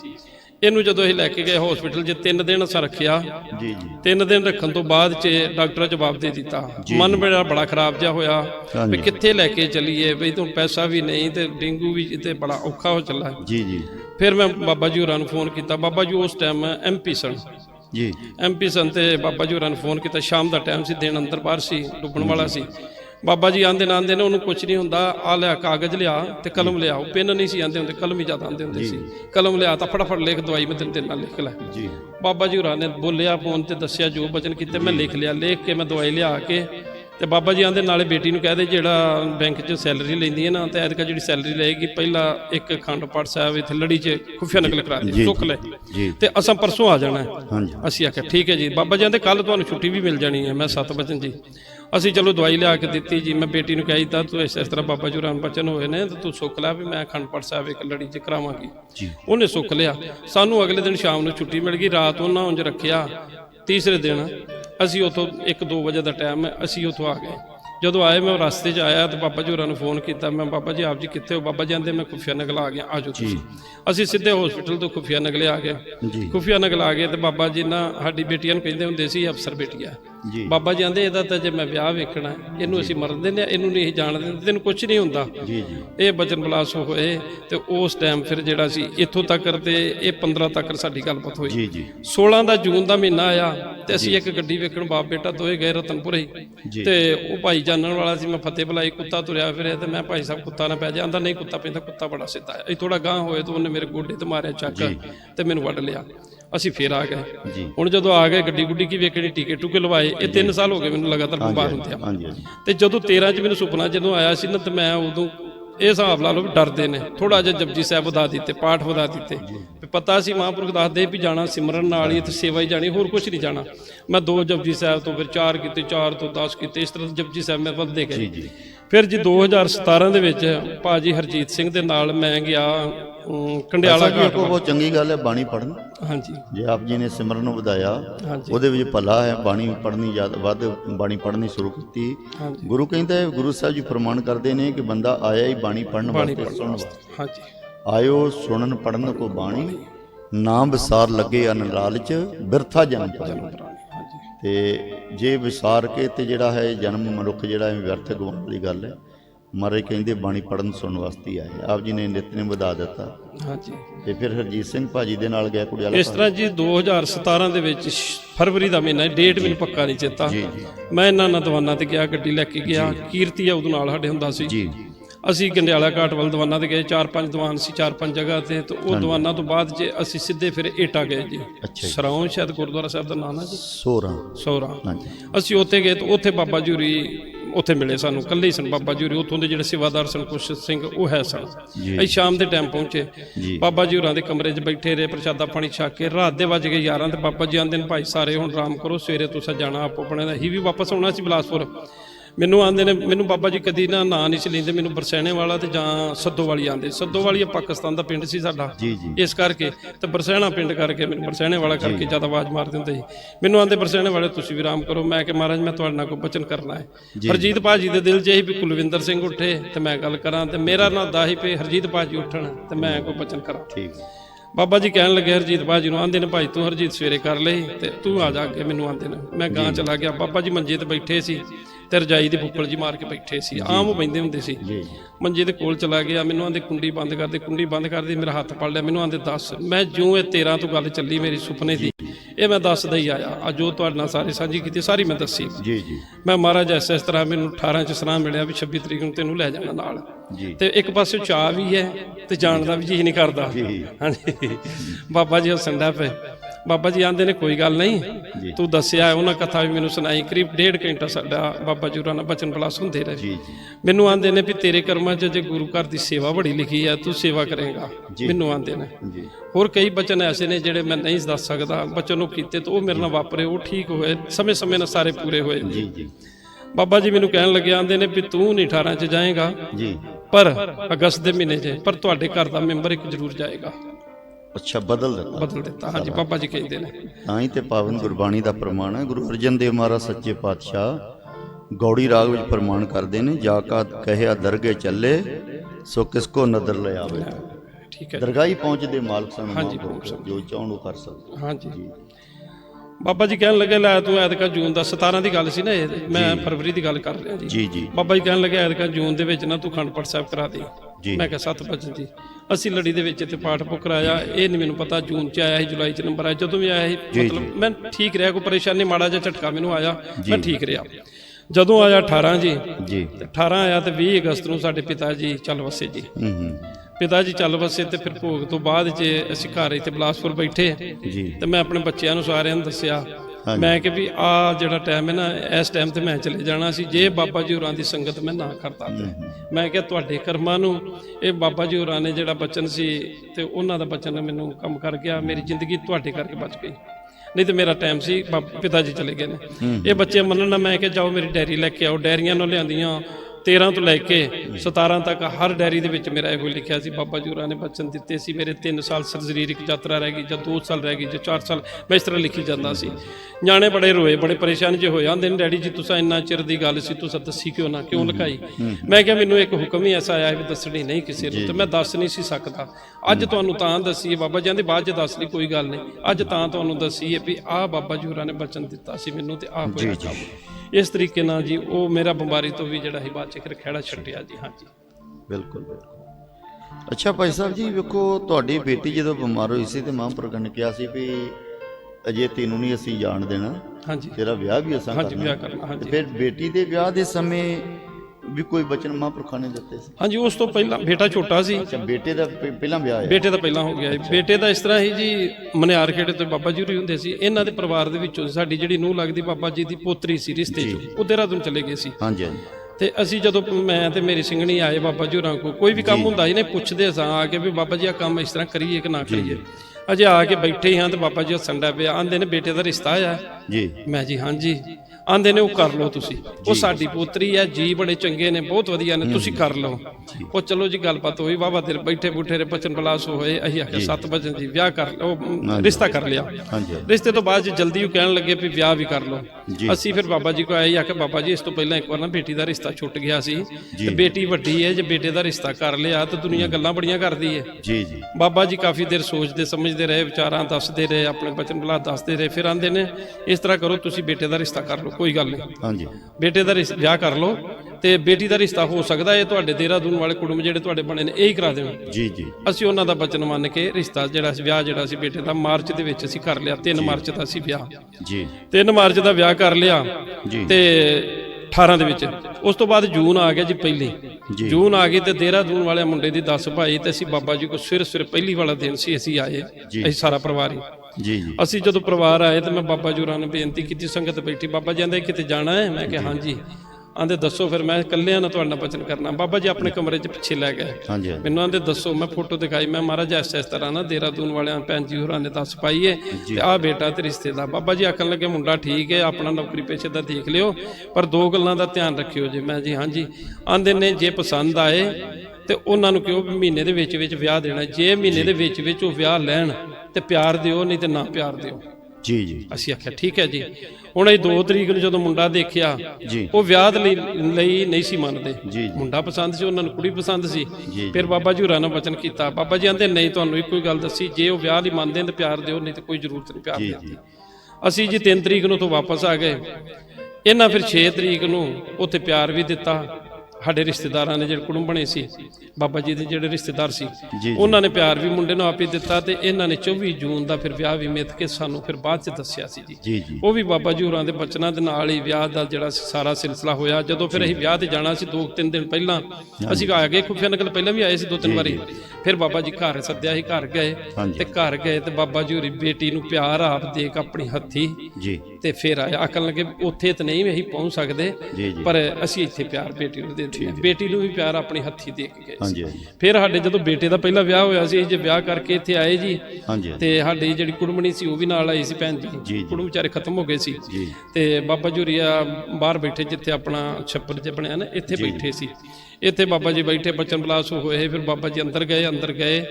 ਇਹਨੂੰ ਜਦੋਂ ਇਹ ਲੈ ਕੇ ਗਏ ਹਸਪੀਟਲ 'ਚ ਤਿੰਨ ਦਿਨ ਅਸਾਂ ਰੱਖਿਆ। ਜੀ ਜੀ। ਤਿੰਨ ਦਿਨ ਰੱਖਣ ਤੋਂ ਬਾਅਦ 'ਚ ਡਾਕਟਰ ਜਵਾਬ ਦੇ ਦਿੱਤਾ। ਮਨ ਮੇਰਾ ਬੜਾ ਖਰਾਬ ਜਿਹਾ ਹੋਇਆ। ਵੀ ਕਿੱਥੇ ਲੈ ਕੇ ਚੱਲੀਏ? ਬਈ ਤੂੰ ਪੈਸਾ ਵੀ ਨਹੀਂ ਤੇ ਡੇਂਗੂ ਵੀ ਤੇ ਬੜਾ ਔਖਾ ਹੋ ਚੱਲਾ। ਜੀ ਜੀ। ਫਿਰ ਮੈਂ ਬਾਬਾ ਜੀ ਹੋਰਾਂ ਨੂੰ ਫੋਨ ਕੀਤਾ। ਬਾਬਾ ਜੀ ਉਸ ਟਾਈਮ ਐਮਪੀ ਸਨ। ਜੀ। ਐਮਪੀ ਸਨ ਤੇ ਬਾਬਾ ਜੀ ਹੋਰਾਂ ਨੂੰ ਫੋਨ ਕੀਤਾ। ਸ਼ਾਮ ਦਾ ਟਾਈਮ ਸੀ ਦਿਨ ਅੰਦਰ ਬਾਹਰ ਸੀ ਡੁੱਬਣ ਵਾਲਾ ਸੀ। ਬਾਬਾ ਜੀ ਆਂਦੇ ਨਾ ਆਂਦੇ ਨੇ ਉਹਨੂੰ ਕੁਝ ਨਹੀਂ ਹੁੰਦਾ ਆ ਲਿਆ ਕਾਗਜ਼ ਲਿਆ ਤੇ ਕਲਮ ਲਿਆ। ਉਹ ਪੈਨ ਨਹੀਂ ਸੀ ਆਂਦੇ ਹੁੰਦੇ ਕਲਮ ਹੀ ਜ਼ਿਆਦਾ ਆਂਦੇ ਹੁੰਦੇ ਸੀ। ਕਲਮ ਲਿਆ ਤਾਂ ਫਟਾਫਟ ਲਿਖ ਦਵਾਈ ਮੈਂ ਤੈਨੂੰ ਦੇਣਾ ਲਿਖ ਲੈ। ਜੀ। ਬਾਬਾ ਜੀ ਹੋਰਾਂ ਨੇ ਬੋਲਿਆ ਫੋਨ ਤੇ ਦੱਸਿਆ ਜੋ ਬਚਨ ਕੀਤੇ ਮੈਂ ਲਿਖ ਲਿਆ ਲਿਖ ਕੇ ਮੈਂ ਦਵਾਈ ਲਿਆ ਕੇ ਤੇ ਬਾਬਾ ਜੀ ਆਂਦੇ ਨਾਲੇ ਬੇਟੀ ਨੂੰ ਕਹਦੇ ਜਿਹੜਾ ਬੈਂਕ 'ਚ ਸੈਲਰੀ ਲੈਂਦੀ ਹੈ ਨਾ ਤੇ ਐਤਕਾ ਜਿਹੜੀ ਸੈਲਰੀ ਲਏਗੀ ਪਹਿਲਾਂ ਇੱਕ ਖੰਡ ਪਾਠ ਸਾਹਿਬ ਇੱਥੇ ਲੜੀ 'ਚ ਖੁਫੀਆ ਨਕਲ ਕਰਾ ਦੇ ਚੁੱਕ ਲੈ। ਤੇ ਅਸਾਂ ਪਰਸੋਂ ਆ ਜਾਣਾ ਅਸੀਂ ਆਖਿਆ ਠੀਕ ਹੈ ਜੀ। ਬਾਬਾ ਜੀ ਆਂਦੇ ਕੱਲ ਤੁਹਾਨੂੰ ਛੁੱਟੀ ਵੀ ਮਿਲ ਜਾਣੀ ਹੈ। ਮੈਂ ਸੱਤ ਵਜਨ ਜੀ। ਅਸੀਂ ਚਲੋ ਦਵਾਈ ਲਿਆ ਕੇ ਦਿੱਤੀ ਜੀ ਮੈਂ ਬੇਟੀ ਨੂੰ ਕਹੀ ਤਾਂ ਤੂੰ ਇਸ ਤਰ੍ਹਾਂ ਬਾਬਾ ਜੀ ਰਾਮ ਬਚਨ ਹੋਏ ਨੇ ਤੇ ਤੂੰ ਸੁੱਖ ਲੈ ਵੀ ਮੈਂ ਅਖੰਡ ਪਾਠ ਸਾਹਿਬ ਇੱਕ ਲੜੀ 'ਚ ਕਰਾਵਾਂਗੀ। ਉਹਨੇ ਸੁੱਖ ਲਿਆ। ਸਾਨੂੰ ਅਗਲੇ ਦਿਨ ਸ਼ਾਮ ਨੂੰ ਛੁੱਟੀ ਮਿਲ ਗਈ ਰਾਤ ਉਹਨਾਂ ਉਂਝ ਰੱਖਿਆ। ਤੀਸਰੇ ਦਿਨ ਅਸੀਂ ਉਥੋਂ 1-2 ਵਜੇ ਦਾ ਟਾਈਮ ਅਸੀਂ ਉਥੋਂ ਆ ਗਏ। ਜਦੋਂ ਆਏ ਮੈਂ ਰਸਤੇ 'ਚ ਆਇਆ ਤੇ ਬਾਬਾ ਜੀ ਹੋਰਾਂ ਨੂੰ ਫੋਨ ਕੀਤਾ। ਮੈਂ ਬਾਬਾ ਜੀ ਆਪ ਜੀ ਕਿੱਥੇ ਹੋ? ਬਾਬਾ ਜੀ ਆਂਦੇ ਮੈਂ ਖੁਫੀਆ ਨਗਲ ਆ ਗਿਆ। ਆਜੋ ਤੁਸੀਂ। ਅਸੀਂ ਸਿੱਧੇ ਹਸਪੀਟਲ ਤੋਂ ਖੁਫੀਆ ਨਗਲੇ ਆ ਗਏ। ਖੁਫੀਆ ਨਗਲ ਆ ਗਏ ਤੇ ਬਾਬਾ ਜੀ ਨਾ ਸਾਡੀ ਬੇਟੀਆਂ ਨੂੰ ਕਹਿੰਦੇ ਹੁੰਦੇ ਸੀ ਅਫਸਰ ਬੇਟੀਆਂ। ਬਾਬਾ ਜੀ ਆਂਦੇ ਇਹਦਾ ਤਾਂ ਜੇ ਮੈਂ ਵਿਆਹ ਵੇਖਣਾ ਇਹਨੂੰ ਅਸੀਂ ਮਰਨ ਦਿੰਦੇ ਇਹਨੂੰ ਨਹੀਂ ਜਾਣ ਦਿੰਦੇ ਤੈਨੂੰ ਕੁਝ ਨਹੀਂ ਹੁੰਦਾ। ਇਹ ਬਚਨ ਬਲਾਸ ਹੋਏ ਤੇ ਉਸ ਟਾਈਮ ਫਿਰ ਜਿਹੜਾ ਸੀ ਇੱਥੋਂ ਤੱਕ ਤੇ ਇਹ 15 ਤੱਕ ਸਾਡੀ ਗੱਲਬਾਤ ਹੋਈ। ਜੀ ਜੀ। 16 ਦਾ ਜੂਨ ਦਾ ਮਹੀਨਾ ਆਇਆ ਤੇ ਅਸੀਂ ਇੱਕ ਗੱਡੀ ਵੇਖਣ ਬਾਪ ਬੇਟਾ ਦੋਏ ਗਏ ਰਤਨਪੁਰੇ। ਤੇ ਉਹ ਭਾਈ ਜਾਣਨ ਵਾਲਾ ਸੀ ਮੈਂ ਫਤਿਹ ਬੁਲਾਈ ਕੁੱਤਾ ਤੁਰਿਆ ਫਿਰਿਆ ਤੇ ਮੈਂ ਭਾਈ ਸਾਹਿਬ ਕੁੱਤਾ ਨਾ ਪੈ ਜਾ ਆਂਦਾ ਨਹੀਂ ਕੁੱਤਾ ਪੈਂਦਾ ਕੁੱਤਾ ਬੜਾ ਸਿੱਧਾ ਹੈ। ਇਹ ਥੋੜਾ ਗਾਂ ਹੋਏ ਤਾਂ ਉਹਨੇ ਮੇਰੇ ਗੋਡੇ ਤੇ ਮਾਰਿਆ ਚੱਕ ਤੇ ਮੈਨੂੰ ਵੱਢ ਲਿਆ। ਅਸੀਂ ਫੇਰ ਆ ਗਏ। ਹੁਣ ਜਦੋਂ ਆ ਗਏ ਗੱਡੀ ਗੁੱਡੀ ਕੀ ਵੇਖਣੀ ਟੀਕੇ ਟੂਕੇ ਲਵਾਏ। ਇਹ 3 ਸਾਲ ਹੋ ਗਏ ਮੈਨੂੰ ਲਗਾਤਾਰ ਬਿਮਾਰ ਹੁੰਦੇ ਆ ਤੇ ਜਦੋਂ 13 ਚ ਮੈਨੂੰ ਸੁਪਨਾ ਜਦੋਂ ਆਇਆ ਸੀ ਨਾ ਤੇ ਮੈਂ ਉਦੋਂ ਇਹ ਹਿਸਾਬ ਲਾ ਲਓ ਵੀ ਡਰਦੇ ਨੇ। ਥੋੜਾ ਜਿਹਾ ਜਪਜੀ ਸਾਹਿਬ ਵਧਾ ਦਿੱਤੇ, ਪਾਠ ਵਧਾ ਦਿੱਤੇ। ਵੀ ਪਤਾ ਸੀ ਮਹਾਂਪੁਰਖ ਦੱਸਦੇ ਵੀ ਜਾਣਾ ਸਿਮਰਨ ਨਾਲ ਹੀ ਤੇ ਸੇਵਾ ਹੀ ਜਾਣੀ, ਹੋਰ ਕੁਝ ਨਹੀਂ ਜਾਣਾ। ਮੈਂ ਦੋ ਜਪਜੀ ਸਾਹਿਬ ਤੋਂ ਫਿਰ ਚਾਰ ਕੀਤੇ, ਚਾਰ ਤੋਂ 10 ਕੀਤੇ, ਇਸ ਤਰ੍ਹਾਂ ਜਪਜੀ ਸਾਹਿਬ ਮੈਂ ਵੱਧਦੇ ਗਏ। ਫਿਰ ਜੀ 2017 ਦੇ ਵਿੱਚ ਭਾਜੀ ਹਰਜੀਤ ਸਿੰਘ ਦੇ ਨਾਲ ਮੈਂ ਗਿਆ ਕੰਡਿਆਲਾ ਘਾਟ ਕੋ ਬਹੁਤ ਚੰਗੀ ਗੱਲ ਹੈ ਬਾਣੀ ਪੜਨ ਹਾਂਜੀ। ਜੇ ਆਪ ਜੀ ਨੇ ਸਿਮਰਨ ਨੂੰ ਵਧਾਇਆ ਉਹਦੇ ਵਿੱਚ ਭਲਾ ਹੈ ਬਾਣੀ ਪੜਨੀ ਜ਼ਿਆਦਾ ਵੱਧ ਬਾਣੀ ਪੜਨੀ ਸ਼ੁਰੂ ਕੀਤੀ। ਗੁਰੂ ਕਹਿੰਦਾ ਹੈ ਗੁਰੂ ਸਾਹਿਬ ਜੀ ਫਰਮਾਨ ਕਰਦੇ ਨੇ ਕਿ ਬੰਦਾ ਆਇਆ ਹੀ ਬਾਣੀ ਪੜਨ ਵਾਸਤੇ ਸੁਣਨ ਵਾਸਤੇ। ਹਾਂਜੀ। ਆਇਓ ਸੁਣਨ ਪੜਨ ਕੋ ਬਾਣੀ ਨਾਮ ਵਿਸਾਰ ਲੱਗੇ ਅਨ ਲਾਲਚ ਬਿਰਥਾ ਜਨਮ ਪਾਇਆ। ਤੇ ਜੇ ਵਿਸਾਰ ਕੇ ਤੇ ਜਿਹੜਾ ਹੈ ਜਨਮ ਮਨੁੱਖ ਜਿਹੜਾ ਹੈ ਵਿਅਰਥ ਗਵਾਉਣ ਵਾਲੀ ਗੱਲ ਹੈ। ਮਹਾਰਾਜ ਕਹਿੰਦੇ ਬਾਣੀ ਪੜਨ ਸੁਣਨ ਵਾਸਤੇ ਆਏ। ਆਪ ਜੀ ਨੇ ਨਿਤ ਨੇ ਵਧਾ ਦਿੱਤਾ। ਹਾਂਜੀ। ਤੇ ਫਿਰ ਹਰਜੀਤ ਸਿੰਘ ਭਾਜੀ ਦੇ ਨਾਲ ਗਿਆ ਕੁੜਿਆਲਾ ਇਸ ਤਰ੍ਹਾਂ ਜੀ 2017 ਦੇ ਵਿੱਚ ਫਰਵਰੀ ਦਾ ਮਹੀਨਾ ਡੇਟ ਮੈਨੂੰ ਪੱਕਾ ਨਹੀਂ ਚੇਤਾ। ਜੀ ਜੀ। ਮੈਂ ਇਹਨਾਂ ਨਾਲ ਦਵਾਨਾਂ ਤੇ ਗਿਆ ਗੱਡੀ ਲੈ ਕੇ ਗਿਆ। ਕੀਰਤੀ ਆ ਉਦੋਂ ਨਾਲ ਸਾਡੇ ਹੁੰਦਾ ਸੀ। ਜੀ। ਅਸੀਂ ਗੰਡਿਆਲਾ ਘਾਟ ਵੱਲ ਦਵਾਨਾਂ ਤੇ ਗਏ ਚਾਰ ਪੰਜ ਦਵਾਨ ਸੀ ਚਾਰ ਪੰਜ ਜਗ੍ਹਾ ਤੇ ਤੇ ਉਹ ਦਵਾਨਾਂ ਤੋਂ ਬਾਅਦ ਜੇ ਅਸੀਂ ਸਿੱਧੇ ਫਿਰ ਏਟਾ ਗਏ ਜੀ। ਸਰਾਉਂ ਸ਼ਾਇਦ ਗੁਰਦੁਆਰਾ ਸਾਹਿਬ ਦਾ ਨਾਮ ਹੈ ਜੀ। 16 ਸੋਰਾ ਹਾਂਜੀ। ਅਸੀਂ ਉੱਥੇ ਗਏ ਤੇ ਉੱਥੇ ਬਾਬਾ ਜੀ ਹੋਰੀ ਉੱਥੇ ਮਿਲੇ ਸਾਨੂੰ ਇਕੱਲੇ ਹੀ ਸਨ ਬਾਬਾ ਜੀ ਹੋਰੀ ਉੱਥੋਂ ਦੇ ਜਿਹੜੇ ਸੇਵਾਦਾਰ ਸਨ ਕੁਛ ਸਿੰਘ ਉਹ ਹੈ ਸਨ। ਅਸੀਂ ਸ਼ਾਮ ਦੇ ਟਾਈਮ ਪਹੁੰਚੇ। ਬਾਬਾ ਜੀ ਹੋਰਾਂ ਦੇ ਕਮਰੇ 'ਚ ਬੈਠੇ ਰਹੇ ਪ੍ਰਸ਼ਾਦਾ ਪਾਣੀ ਛਕ ਕੇ ਰਾਤ ਦੇ ਵੱਜ ਗਏ 11 ਤੇ ਬਾਬਾ ਜੀ ਆਂਦੇ ਨੇ ਭਾਈ ਸਾਰੇ ਹੁਣ ਆਰਾਮ ਕਰੋ ਸਵੇਰੇ ਤੁਸੀਂ ਜਾਣਾ ਆਪੋ ਆਪਣੇ ਦਾ ਹੀ ਵੀ ਵਾਪਸ ਆਉਣਾ ਸੀ ਬਿਲਾਸਪੁਰ। ਮੈਨੂੰ ਆਂਦੇ ਨੇ ਮੈਨੂੰ ਬਾਬਾ ਜੀ ਕਦੀ ਨਾ ਨਾਂ ਨਹੀਂ ਸੀ ਲੈਂਦੇ ਮੈਨੂੰ ਬਰਸੈਣੇ ਵਾਲਾ ਤੇ ਜਾਂ ਸੱਦੋ ਵਾਲੀ ਆਂਦੇ। ਸੱਦੋ ਵਾਲੀ ਪਾਕਿਸਤਾਨ ਦਾ ਪਿੰਡ ਸੀ ਸਾਡਾ। ਜੀ ਜੀ। ਇਸ ਕਰਕੇ ਤੇ ਬਰਸੈਣਾ ਪਿੰਡ ਕਰਕੇ ਮੈਨੂੰ ਬਰਸੈਣੇ ਵਾਲਾ ਕਰਕੇ ਜ਼ਿਆਦਾ ਆਵਾਜ਼ ਮਾਰ ਦਿੰਦੇ ਸੀ। ਮੈਨੂੰ ਆਂਦੇ ਬਰਸੈਣੇ ਵਾਲੇ ਤੁਸੀਂ ਵੀ ਆਰਾਮ ਕਰੋ। ਮੈਂ ਕਿ ਮਹਾਰਾਜ ਮੈਂ ਤੁਹਾਡੇ ਨਾਲ ਕੋਈ ਬਚਨ ਕਰਨਾ ਹੈ। ਹਰਜੀਤ ਭਾਜੀ ਦੇ ਦਿਲ 'ਚ ਇਹ ਵੀ ਕੁਲਵਿੰਦਰ ਸਿੰਘ ਉੱਠੇ ਤੇ ਮੈਂ ਗੱਲ ਕਰਾਂ ਤੇ ਮੇਰਾ ਨਾਂ ਦਾ ਹੀ ਪਈ ਹਰਜੀਤ ਭਾਜੀ ਉੱਠਣ ਤੇ ਮੈਂ ਕੋਈ ਬਚਨ ਕਰਾਂ। ਠੀਕ ਬਾਬਾ ਜੀ ਕਹਿਣ ਲੱਗੇ ਹਰਜੀਤ ਭਾਜੀ ਨੂੰ ਆਂਦੇ ਨੇ ਭਾਈ ਤੂੰ ਹਰਜੀਤ ਸਵੇਰੇ ਕਰ ਲਈ ਤੇ ਤੂੰ ਆ ਜਾ ਅੱਗੇ ਮੈਨੂੰ ਆਂਦੇ ਨੇ। ਮੈਂ ਗਾਂ ਚਲਾ ਗਿਆ। ਬਾਬਾ ਜੀ ਮੰਜੇ ਤੇ ਬੈਠੇ ਸੀ। ਤੇ ਰਜਾਈ ਦੀ ਬੁੱਕਲ ਜੀ ਮਾਰ ਕੇ ਬੈਠੇ ਸੀ ਆਮ ਉਹ ਬੈੰਦੇ ਹੁੰਦੇ ਸੀ। ਜੀ ਮੰਜੇ ਦੇ ਕੋਲ ਚਲਾ ਗਿਆ ਮੈਨੂੰ ਆਂਦੇ ਕੁੰਡੀ ਬੰਦ ਕਰ ਦੇ ਕੁੰਡੀ ਬੰਦ ਕਰ ਦੇ ਮੇਰਾ ਹੱਥ ਫੜ ਲਿਆ ਮੈਨੂੰ ਆਂਦੇ ਦੱਸ ਮੈਂ ਜਿਉਂ ਇਹ 13 ਤੋਂ ਗੱਲ ਚੱਲੀ ਮੇਰੀ ਸੁਪਨੇ ਦੀ ਇਹ ਮੈਂ ਦੱਸਦਾ ਹੀ ਆਇਆ। ਆ ਜੋ ਤੁਹਾਡੇ ਨਾਲ ਸਾਰੇ ਸਾਂਝੀ ਕੀਤੀ ਸਾਰੀ ਮੈਂ ਦੱਸੀ। ਜੀ ਜੀ। ਮੈਂ ਮਹਾਰਾਜ ਐਸ ਇਸ ਤਰ੍ਹਾਂ ਮੈਨੂੰ 18 ਚ ਸਲਾਹ ਮਿਲਿਆ ਵੀ 26 ਤਰੀਕ ਨੂੰ ਤੈਨੂੰ ਲੈ ਜਾਣਾ ਨਾਲ। ਜੀ। ਤੇ ਇੱਕ ਪਾਸੇ ਚਾਹ ਵੀ ਹੈ ਤੇ ਜਾਣ ਦਾ ਵੀ ਜੀ ਨਹੀਂ ਕਰਦਾ। ਹਾਂਜੀ। ਬਾਬਾ ਜੀ ਹੱਸਣ ਡੈ ਪਏ। ਬਾਬਾ ਜੀ ਆਂਦੇ ਨੇ ਕੋਈ ਗੱਲ ਨਹੀਂ। ਤੂੰ ਦੱਸਿਆ ਉਹਨਾਂ ਕਥਾ ਵੀ ਮੈਨੂੰ ਸੁਣਾਈ ਕਰੀਬ ਡੇਢ ਘੰਟਾ ਸਾਡਾ ਬਾਬਾ ਜੀ ਹੋਰਾਂ ਨਾਲ ਬਚਨ ਬਲਾਸ ਹੁੰਦੇ ਰਹੇ। ਮੈਨੂੰ ਆਂਦੇ ਨੇ ਵੀ ਤੇਰੇ ਕਰਮਾਂ 'ਚ ਜੇ ਗੁਰੂ ਘਰ ਦੀ ਸੇਵਾ ਬੜੀ ਲਿਖੀ ਆ ਤੂੰ ਸੇਵਾ ਕਰੇਗਾ। ਮੈਨੂੰ ਆਂਦੇ ਨੇ। ਹੋਰ ਕਈ ਬਚਨ ਐਸੇ ਨੇ ਜਿਹੜੇ ਮੈਂ ਨਹੀਂ ਦੱਸ ਸਕਦਾ ਬਚਨ ਉਹ ਕੀਤੇ ਤੇ ਉਹ ਮੇਰੇ ਨਾਲ ਵਾਪਰੇ ਉਹ ਠੀਕ ਹੋਏ ਸਮੇਂ ਸਮੇਂ ਨਾਲ ਸਾਰੇ ਪੂਰੇ ਹੋਏ। ਜੀ ਜੀ। ਬਾਬਾ ਜੀ ਮੈਨੂੰ ਕਹਿਣ ਲੱਗੇ ਆਂਦੇ ਨੇ ਵੀ ਤੂੰ ਨਹੀਂ 18 ਚ ਜਾਏਗਾ ਜੀ। ਪਰ ਅਗਸਤ ਦੇ ਮਹੀਨੇ 'ਚ ਪਰ ਤੁਹਾਡੇ ਘਰ ਦਾ ਮੈਂਬਰ ਇੱਕ ਜ਼ਰੂਰ ਜਾਏਗਾ। ਅੱਛਾ ਬਦਲ ਦਿੱਤਾ। ਬਦਲ ਦਿੱਤਾ। ਹਾਂਜੀ ਬਾਬਾ ਜੀ ਕਹਿੰਦੇ ਨੇ। ਤਾਂ ਹੀ ਤੇ ਪਾਵਨ ਗੁਰਬਾਣੀ ਦਾ ਪ੍ਰਮਾਣ ਹੈ। ਗੁਰੂ ਅਰਜਨ ਦੇਵ ਮਹਾਰਾਜ ਸੱਚੇ ਪਾਤਸ਼ਾਹ ਗੌੜੀ ਰਾਗ ਵਿੱਚ ਪ੍ਰਮਾਣ ਕਰਦੇ ਨੇ ਜਾ ਕਾ ਕਹਿਆ ਦਰਗੇ ਚੱਲੇ ਸੋ ਕਿਸ ਕੋ ਨਦਰ ਲੈ ਆਵੇ? ਠੀਕ ਹੈ। ਦਰਗਾਹੀ ਪਹੁੰਚਦੇ ਮਾਲਕ ਸਾਨੂੰ ਜੋ ਚਾਹਣ ਉਹ ਕਰ ਸਕਦੇ। ਹਾਂਜੀ। ਬਾਬਾ ਜੀ ਕਹਿਣ ਲੱਗੇ ਲੈ ਤੂੰ ਐਤਕਾ ਜੂਨ ਦਾ 17 ਦੀ ਗੱਲ ਸੀ ਨਾ ਇਹ ਮੈਂ ਫਰਵਰੀ ਦੀ ਗੱਲ ਕਰ ਰਿਹਾ ਜੀ। ਜੀ ਜੀ। ਬਾਬਾ ਜੀ ਕਹਿਣ ਲੱਗੇ ਐਤਕਾ ਜੂਨ ਦੇ ਵਿੱਚ ਨਾ ਤੂੰ ਖੰਡ ਪਾਠ ਸਾਹਿਬ ਕਰਾ ਦੇ। ਜੀ। ਮੈਂ ਕਿਹਾ 7 ਵਜੇ ਦੀ ਅਸੀਂ ਲੜੀ ਦੇ ਵਿੱਚ ਤੇ ਪਾਠ ਪੁੱਕ ਕਰਾਇਆ ਇਹ ਨਹੀਂ ਮੈਨੂੰ ਪਤਾ ਜੂਨ ਚ ਆਇਆ ਸੀ ਜੁਲਾਈ ਚ ਨੰਬਰ ਆਇਆ। ਜਦੋਂ ਵੀ ਆਇਆ ਸੀ ਮਤਲਬ ਮੈਂ ਠੀਕ ਰਿਹਾ ਕੋਈ ਪਰੇਸ਼ਾਨੀ ਮਾੜਾ ਜਿਹਾ ਝਟਕਾ ਮੈਨੂੰ ਆਇਆ ਮੈਂ ਠੀਕ ਰਿਹਾ। ਜਦੋਂ ਆਇਆ 18 ਜੀ ਜੀ। ਤੇ 18 ਆਇਆ ਤੇ 20 ਅਗਸਤ ਨੂੰ ਸਾਡੇ ਪਿਤਾ ਜੀ ਚੱਲ ਵਸੇ ਜੀ। ਹੂੰ ਹੂੰ। ਪਿਤਾ ਜੀ ਚੱਲ ਵਸੇ ਤੇ ਫਿਰ ਭੋਗ ਤੋਂ ਬਾਅਦ ਚ ਅਸੀਂ ਘਰ ਇੱਥੇ ਬਲਾਸਪੁਰ ਬੈਠੇ ਜੀ। ਤੇ ਮੈਂ ਆਪਣੇ ਬੱਚਿਆਂ ਨੂੰ ਸਾਰਿਆਂ ਨੂੰ ਦੱਸਿਆ। ਮੈਂ ਕਿ ਵੀ ਆ ਜਿਹੜਾ ਟਾਈਮ ਹੈ ਨਾ ਇਸ ਟਾਈਮ ਤੇ ਮੈਂ ਚਲੇ ਜਾਣਾ ਸੀ ਜੇ ਬਾਬਾ ਜੀ ਹੋਰਾਂ ਦੀ ਸੰਗਤ ਮੈਂ ਨਾ ਕਰਦਾ ਤੇ ਮੈਂ ਕਿਹਾ ਤੁਹਾਡੇ ਕਰਮਾਂ ਨੂੰ ਇਹ ਬਾਬਾ ਜੀ ਹੋਰਾਂ ਨੇ ਜਿਹੜਾ ਬਚਨ ਸੀ ਤੇ ਉਹਨਾਂ ਦਾ ਬਚਨ ਮੈਨੂੰ ਕੰਮ ਕਰ ਗਿਆ ਮੇਰੀ ਜ਼ਿੰਦਗੀ ਤੁਹਾਡੇ ਕਰਕੇ ਬਚ ਗਈ। ਨਹੀਂ ਤੇ ਮੇਰਾ ਟਾਈਮ ਸੀ ਪਿਤਾ ਜੀ ਚਲੇ ਗਏ ਨੇ। ਇਹ ਬੱਚੇ ਮੰਨਣ ਨਾ ਮੈਂ ਕਿ ਜਾਓ ਮੇਰੀ ਡਾਇਰੀ ਲੈ ਕੇ ਆਓ ਡਾਇਰੀਆਂ ਨਾਲ ਲਿਆਂਦੀਆਂ। 13 ਤੋਂ ਲੈ ਕੇ 17 ਤੱਕ ਹਰ ਡਾਇਰੀ ਦੇ ਵਿੱਚ ਮੇਰਾ ਇਹੋ ਲਿਖਿਆ ਸੀ ਬਾਬਾ ਜੀ ਹੋਰਾਂ ਨੇ ਬਚਨ ਦਿੱਤੇ ਸੀ ਮੇਰੇ 3 ਸਾਲ ਸਰੀਰਕ ਯਾਤਰਾ ਰਹਿ ਗਈ ਜਾਂ 2 ਸਾਲ ਰਹਿ ਗਈ ਜਾਂ 4 ਸਾਲ ਮੈਂ ਇਸ ਤਰ੍ਹਾਂ ਲਿਖੀ ਜਾਂਦਾ ਸੀ। ਨਿਆਣੇ ਬੜੇ ਰੋਏ ਬੜੇ ਪਰੇਸ਼ਾਨ ਜੇ ਹੋਏ ਆਂਦੇ ਨੇ ਡੈਡੀ ਜੀ ਤੁਸੀਂ ਇੰਨਾ ਚਿਰ ਦੀ ਗੱਲ ਸੀ ਤੁਸੀਂ ਦੱਸੀ ਕਿਉਂ ਨਾ ਕਿਉਂ ਲੁਕਾਈ ਮੈਂ ਕਿਹਾ ਮੈਨੂੰ ਇੱਕ ਹੁਕਮ ਹੀ ਐਸਾ ਆਇਆ ਵੀ ਦੱਸਣੀ ਨਹੀਂ ਕਿਸੇ ਨੂੰ ਤੇ ਮੈਂ ਦੱਸ ਨਹੀਂ ਸੀ ਸਕਦਾ। ਅੱਜ ਤੁਹਾਨੂੰ ਤਾਂ ਦੱਸੀ ਹੈ ਬਾਬਾ ਜੀ ਦੇ ਬਾਅਦ ਚ ਦੱਸ ਲਈ ਕੋਈ ਗੱਲ ਨਹੀਂ। ਅੱਜ ਤਾਂ ਤੁਹਾਨੂੰ ਦੱਸੀ ਹੈ ਵੀ ਆਹ ਬਾਬਾ ਜੀ ਹੋਰਾਂ ਨੇ ਬਚਨ ਦਿੱਤਾ ਸੀ ਮੈਨੂੰ ਤੇ ਆਹ ਹੋਇਆ ਕੰਮ। ਇਸ ਤਰੀਕੇ ਨਾਲ ਜੀ ਉਹ ਮੇਰਾ ਬਿਮਾਰੀ ਤੋਂ ਵੀ ਜਿਹੜਾ ਸੀ ਬਾਅਦ ਚ ਖਹਿੜਾ ਛੱਡਿਆ ਜੀ ਹਾਂਜੀ। ਬਿਲਕੁਲ ਬਿਲਕੁਲ। ਅੱਛਾ ਭਾਈ ਸਾਹਿਬ ਜੀ ਵੇਖੋ ਤੁਹਾਡੀ ਬੇਟੀ ਜਦੋਂ ਬਿਮਾਰ ਹੋਈ ਸੀ ਤੇ ਮਹਾਂਪੁਰਖ ਨੇ ਕਿਹਾ ਸੀ ਵੀ ਅਜੇ ਤੈਨੂੰ ਨਹੀਂ ਅਸੀਂ ਜਾਣ ਦੇਣਾ ਹਾਂਜੀ। ਤੇਰਾ ਵਿਆਹ ਵੀ ਅਸਾਂ ਹਾਂਜੀ ਕਰਨਾ। ਵਿਆਹ ਕਰਨਾ ਹਾਂਜੀ। ਫਿਰ ਬੇਟੀ ਦੇ ਵਿਆਹ ਦੇ ਸਮੇਂ ਵੀ ਕੋਈ ਬਚਨ ਮਹਾਂਪੁਰਖਾਂ ਨੇ ਦਿੱਤੇ ਸੀ। ਹਾਂਜੀ ਉਸ ਤੋਂ ਪਹਿਲਾਂ ਬੇਟਾ ਛੋਟਾ ਸੀ। ਅੱਛਾ ਬੇਟੇ ਦਾ ਪਹਿ- ਪਹਿਲਾਂ ਵਿਆਹ ਹੈ ਬੇਟੇ ਦਾ ਪਹਿਲਾਂ ਹੋ ਗਿਆ ਜੀ। ਬੇਟੇ ਦਾ ਇਸ ਤਰ੍ਹਾਂ ਹੀ ਜੀ ਮਨਿਆਰ ਖੇੜੇ ਤੇ ਬਾਬਾ ਜੀ ਹੋਰੀ ਹੁੰਦੇ ਸੀ। ਇਹਨਾਂ ਦੇ ਪਰਿਵਾਰ ਦੇ ਵਿੱਚੋਂ ਸਾਡੀ ਜਿਹੜੀ ਨੂੰਹ ਲੱਗਦੀ ਬਾਬਾ ਜੀ ਦੀ ਪੋਤਰੀ ਸੀ ਰਿਸ਼ਤੇ 'ਚ। ਉਹ ਦੇਹਰਾਦੂਨ ਚਲੇ ਗਏ ਸੀ। ਹਾਂਜੀ ਹਾਂਜੀ। ਤੇ ਅਸੀਂ ਜਦੋਂ ਮੈਂ ਤੇ ਮੇਰੀ ਸਿੰਘਣੀ ਆਏ ਬਾਬਾ ਜੀ ਹੋਰਾਂ ਕੋਲ ਕੋਈ ਵੀ ਕੰਮ ਹੁੰਦਾ ਸੀ ਨੇ ਪੁੱਛਦੇ ਸਾਂ ਆ ਕੇ ਵੀ ਬਾਬਾ ਜੀ ਆ ਕੰਮ ਇਸ ਤਰ੍ਹਾਂ ਕਰੀਏ ਕਿ ਨਾ ਕਰੀਏ। ਅਜੇ ਆ ਕੇ ਬੈਠੇ ਹੀ ਹਾਂ ਤੇ ਬਾਬਾ ਜੀ ਹੱਸਣ ਡੈ ਪਿਆ। ਆਂਦੇ ਨੇ ਬੇਟੇ ਦਾ ਰਿਸ਼ਤਾ ਆਇਆ। ਜੀ। ਮੈਂ ਜੀ ਹਾਂਜੀ। ਆਂਦੇ ਨੇ ਉਹ ਕਰ ਲਓ ਤੁਸੀਂ। ਉਹ ਸਾਡੀ ਪੋਤਰੀ ਹੈ ਜੀ ਬੜੇ ਚੰਗੇ ਨੇ ਬਹੁਤ ਵਧੀਆ ਨੇ ਤੁਸੀਂ ਕਰ ਲਓ। ਉਹ ਚਲੋ ਜੀ ਗੱਲਬਾਤ ਹੋਈ ਵਾਵਾ ਦਿਨ ਬੈਠੇ ਬੁੱਠੇ ਰੇ ਬਚਨ ਬਲਾਸ ਹੋਏ ਅਸੀਂ ਆਖਿਆ 7 ਵਜੇ ਜੀ ਵਿਆਹ ਕਰ ਲਓ ਉਹ ਰਿਸ਼ਤਾ ਕਰ ਲਿਆ। ਹਾਂਜੀ। ਰਿਸ਼ਤੇ ਤੋਂ ਬਾਅਦ ਜਲਦੀ ਉਹ ਕਹਿਣ ਲੱਗੇ ਵੀ ਵਿਆਹ ਵੀ ਕਰ ਲਓ। ਅਸੀਂ ਫਿਰ ਬਾਬਾ ਜੀ ਕੋ ਆਏ ਆ ਕਿ ਬਾਬਾ ਜੀ ਇਸ ਤੋਂ ਪਹਿਲਾਂ ਇੱਕ ਵਾਰ ਨਾ ਬੇਟੀ ਦਾ ਰਿਸ਼ਤਾ ਛੁੱਟ ਗਿਆ ਸੀ। ਤੇ ਬੇਟੀ ਵੱਡੀ ਹੈ ਜੇ ਬੇਟੇ ਦਾ ਰਿਸ਼ਤਾ ਕਰ ਲਿਆ ਤਾਂ ਦੁਨੀਆ ਗੱਲਾਂ ਬੜੀਆਂ ਕਰਦੀ ਹੈ। ਜੀ ਜੀ। ਬਾਬਾ ਜੀ ਕਾਫੀ ਦੇਰ ਸੋਚਦੇ ਸਮਝਦੇ ਰਹੇ ਵਿਚਾਰਾਂ ਦੱਸਦੇ ਰਹੇ ਆਪਣੇ ਬਚਨ ਬਲਾ ਦੱਸਦੇ ਰਹੇ ਫਿਰ ਆਂਦੇ ਨੇ ਇਸ ਤਰ੍ਹਾਂ ਕਰੋ ਤੁਸੀਂ ਬੇਟੇ ਦਾ ਰਿਸ਼ਤਾ ਕਰ ਲਓ ਕੋਈ ਗੱਲ ਨਹੀਂ। ਹਾਂਜੀ। ਬੇਟੇ ਦਾ ਵਿਆਹ ਕਰ ਲਓ ਤੇ ਬੇਟੀ ਦਾ ਰਿਸ਼ਤਾ ਹੋ ਸਕਦਾ ਇਹ ਤੁਹਾਡੇ ਦੇਹਰਾਦੂਨ ਵਾਲੇ ਕੁੜਮ ਜਿਹੜੇ ਤੁਹਾਡੇ ਬਣੇ ਨੇ ਇਹ ਹੀ ਕਰਾ ਦੇਣ ਜੀ ਜੀ। ਅਸੀਂ ਉਹਨਾਂ ਦਾ ਬਚਨ ਮੰਨ ਕੇ ਰਿਸ਼ਤਾ ਜਿਹੜਾ ਸੀ ਵਿਆਹ ਜਿਹੜਾ ਸੀ ਬੇਟੇ ਦਾ ਮਾਰਚ ਦੇ ਵਿੱਚ ਅਸੀਂ ਕਰ ਲਿਆ 3 ਮਾਰਚ ਦਾ ਸੀ ਵਿਆਹ। ਜੀ। 3 ਮਾਰਚ ਦਾ ਵਿਆਹ ਕਰ ਲਿਆ ਜੀ। ਤੇ 18 ਦੇ ਵਿੱਚ। ਉਸ ਤੋਂ ਬਾਅਦ ਜੂਨ ਆ ਗਿਆ ਜੀ ਪਹਿਲੀ। ਜੂਨ ਆ ਗਈ ਤੇ ਦੇਹਰਾਦੂਨ ਵਾਲੇ ਮੁੰਡੇ ਦੀ 10 ਭਾਈ ਤੇ ਅਸੀਂ ਬਾਬਾ ਜੀ ਕੋ ਸਵੇਰ ਸਵੇਰ ਪਹਿਲੀ ਵਾਲਾ ਦਿਨ ਸੀ ਅਸੀਂ ਆਏ। ਅਸੀਂ ਸਾਰਾ ਪਰਿਵਾਰ ਹੀ। ਜੀ ਜੀ। ਅਸੀਂ ਜਦੋਂ ਪਰਿਵਾਰ ਆਏ ਤੇ ਮੈਂ ਬਾਬਾ ਜੂਰਾਂ ਨੂੰ ਬੇਨਤੀ ਕੀਤੀ ਸੰਗਤ ਬੈਠੀ ਬਾਬਾ ਜੀ ਕਹਿੰਦੇ ਕਿਤੇ ਜਾਣਾ ਹੈ? ਮੈਂ ਕਿਹਾ ਹਾਂਜੀ। ਆਂਦੇ ਦੱਸੋ ਫਿਰ ਮੈਂ ਇਕੱਲਿਆਂ ਨਾਲ ਤੁਹਾਡੇ ਬਚਨ ਕਰਨਾ। ਬਾਬਾ ਜੀ ਆਪਣੇ ਕਮਰੇ 'ਚ ਪਿੱਛੇ ਲੈ ਗਏ। ਮੈਨੂੰ ਆਂਦੇ ਦੱਸੋ ਮੈਂ ਫੋਟੋ ਦਿਖਾਈ। ਮੈਂ ਮਹਾਰਾਜ ਇਸ ਇਸ ਤਰ੍ਹਾਂ ਨਾ ਦੇਹਰਾਦੂਨ ਵਾਲਿਆਂ ਭੈਣ ਜੀ ਹੋਰਾਂ ਨੇ ਦੱਸ ਪਾਈ ਏ ਤੇ ਆਹ ਬੇਟਾ ਤੇ ਰਿਸ਼ਤੇ ਦਾ ਬਾਬਾ ਜੀ ਆਖਣ ਲੱਗੇ ਮੁੰਡਾ ਠੀਕ ਹੈ ਆਪਣਾ ਨੌਕਰੀ ਪੇਸ਼ੇ ਦਾ ਦੇਖ ਲਿਓ ਪਰ ਦੋ ਗੱਲਾਂ ਦਾ ਧਿਆਨ ਰੱਖਿਓ ਜੀ। ਮੈਂ ਜੀ ਹਾਂਜੀ। ਆਂਦੇ ਨੇ ਜੇ ਪਸੰਦ ਆਏ ਤੇ ਉਹਨਾਂ ਨੂੰ ਕਿਹਾ ਵੀ ਮਹੀਨੇ ਦੇ ਵਿੱਚ ਵਿੱਚ ਵਿਆਹ ਦੇਣਾ? ਜੇ ਮਹੀਨੇ ਦੇ ਵਿੱਚ ਵਿੱਚ ਉਹ ਵਿਆਹ ਲੈਣ ਤੇ ਪਿਆਰ ਦਿਓ ਨਹੀਂ ਤੇ ਨਾ ਪਿਆਰ ਦਿਓ। ਜੀ ਜੀ। ਅਸੀਂ ਆਖਿਆ ਠੀਕ ਹੈ ਜੀ। ਹੁਣ ਇਹ 2 ਤਰੀਕ ਨੂੰ ਜਦੋਂ ਮੁੰਡਾ ਦੇਖਿਆ ਜੀ। ਉਹ ਵਿਆਹ ਲਈ ਲਈ ਨਹੀਂ ਸੀ ਮੰਨਦੇ। ਮੁੰਡਾ ਪਸੰਦ ਸੀ ਉਹਨਾਂ ਨੂੰ ਕੁੜੀ ਪਸੰਦ ਸੀ। ਫਿਰ ਬਾਬਾ ਜੀ ਹੋਰਾਂ ਨੇ ਵਚਨ ਕੀਤਾ। ਬਾਬਾ ਜੀ ਆਂਦੇ ਨਹੀਂ ਤੁਹਾਨੂੰ ਇੱਕੋ ਹੀ ਗੱਲ ਦੱਸੀ ਜੇ ਉਹ ਵਿਆਹ ਲਈ ਮੰਨਦੇ ਤੇ ਪਿਆਰ ਦਿਓ ਨਹੀਂ ਤੇ ਕੋਈ ਜ਼ਰੂਰਤ ਨਹੀਂ ਪਿਆਰ ਦੀ ਅਸੀਂ ਜੀ 3 ਤਰੀਕ ਨੂੰ ਤੋਂ ਵਾਪਸ ਆ ਗਏ। ਇਹਨਾਂ ਫਿਰ 6 ਤਰੀਕ ਨੂੰ ਉੱਥੇ ਪਿਆਰ ਵੀ ਦਿੱਤਾ। ਸਾਡੇ ਰਿਸ਼ਤੇਦਾਰਾਂ ਨੇ ਜਿਹੜੇ ਕੁੜਮ ਬਣੇ ਸੀ ਬਾਬਾ ਜੀ ਦੇ ਜਿਹੜੇ ਰਿਸ਼ਤੇਦਾਰ ਸੀ ਉਹਨਾਂ ਨੇ ਪਿਆਰ ਵੀ ਮੁੰਡੇ ਨੂੰ ਆਪੇ ਦਿੱਤਾ ਤੇ ਇਹਨਾਂ ਨੇ 24 ਜੂਨ ਦਾ ਫਿਰ ਵਿਆਹ ਵੀ ਮਿੱਥ ਕੇ ਸਾਨੂੰ ਫਿਰ ਬਾਅਦ ਚ ਦੱਸਿਆ ਸੀ ਜੀ। ਉਹ ਵੀ ਬਾਬਾ ਜੀ ਹੋਰਾਂ ਦੇ ਬਚਨਾਂ ਦੇ ਨਾਲ ਹੀ ਵਿਆਹ ਦਾ ਜਿਹੜਾ ਸਾਰਾ ਸਿਲਸਿਲਾ ਹੋਇਆ। ਜਦੋਂ ਫਿਰ ਅਸੀਂ ਵਿਆਹ ਤੇ ਜਾਣਾ ਸੀ ਦੋ ਤਿੰਨ ਦਿਨ ਪਹਿਲਾਂ ਅਸੀਂ ਆ ਗਏ ਖੁਫੀਆ ਨਕਲ ਪਹਿਲਾਂ ਵੀ ਆਏ ਸੀ ਦੋ ਤਿੰਨ ਵਾਰੀ। ਫਿਰ ਬਾਬਾ ਜੀ ਘਰ ਸੱਦਿਆ ਸੀ ਘਰ ਗਏ। ਤੇ ਘਰ ਗਏ ਤੇ ਬਾਬਾ ਜੀ ਹੋਰੀ ਬੇਟੀ ਨੂੰ ਪਿਆਰ ਆਪ ਦੇ ਕੇ ਆਪਣੀ ਹੱਥੀ ਜੀ। ਤੇ ਫਿਰ ਆਇਆ ਆਖਣ ਲੱਗੇ ਉੱਥੇ ਤੇ ਨਹੀਂ ਅਸੀਂ ਪਹੁੰਚ ਸਕਦੇ ਪਰ ਅਸੀਂ ਇੱਥੇ ਪਿਆਰ ਬੇਟੀ ਨੂੰ ਦੇ ਬੇਟੀ ਨੂੰ ਵੀ ਪਿਆਰ ਆਪਣੀ ਹੱਥੀ ਦੇ ਕੇ ਗਏ ਫਿਰ ਸਾਡੇ ਜਦੋਂ ਬੇਟੇ ਦਾ ਪਹਿਲਾ ਵਿਆਹ ਹੋਇਆ ਸੀ ਜੇ ਵਿਆਹ ਕਰਕੇ ਇੱਥੇ ਆਏ ਜੀ ਤੇ ਸਾਡੀ ਜਿਹੜੀ ਕੁੜਮਣੀ ਸੀ ਉਹ ਵੀ ਨਾਲ ਆਈ ਸੀ ਭੈਣ ਜੀ। ਕੁੜਮ ਵਿਚਾਰੇ ਖਤਮ ਹੋ ਗਏ ਸੀ। ਤੇ ਬਾਬਾ ਜੁਰੀਆ ਬਾਹਰ ਬੈਠੇ ਜਿੱਥੇ ਆਪਣਾ ਛੱਪਰ ਜਿਹਾ ਬਣਿਆ ਨਾ ਇੱਥੇ ਬੈਠੇ ਸੀ। ਇੱਥੇ ਬਾਬਾ ਜੀ ਬੈਠੇ ਬਚਨ ਬਲਾਸ ਹੋਏ ਫਿਰ ਬਾਬਾ ਜੀ ਅੰਦਰ ਗਏ ਅੰਦਰ ਗਏ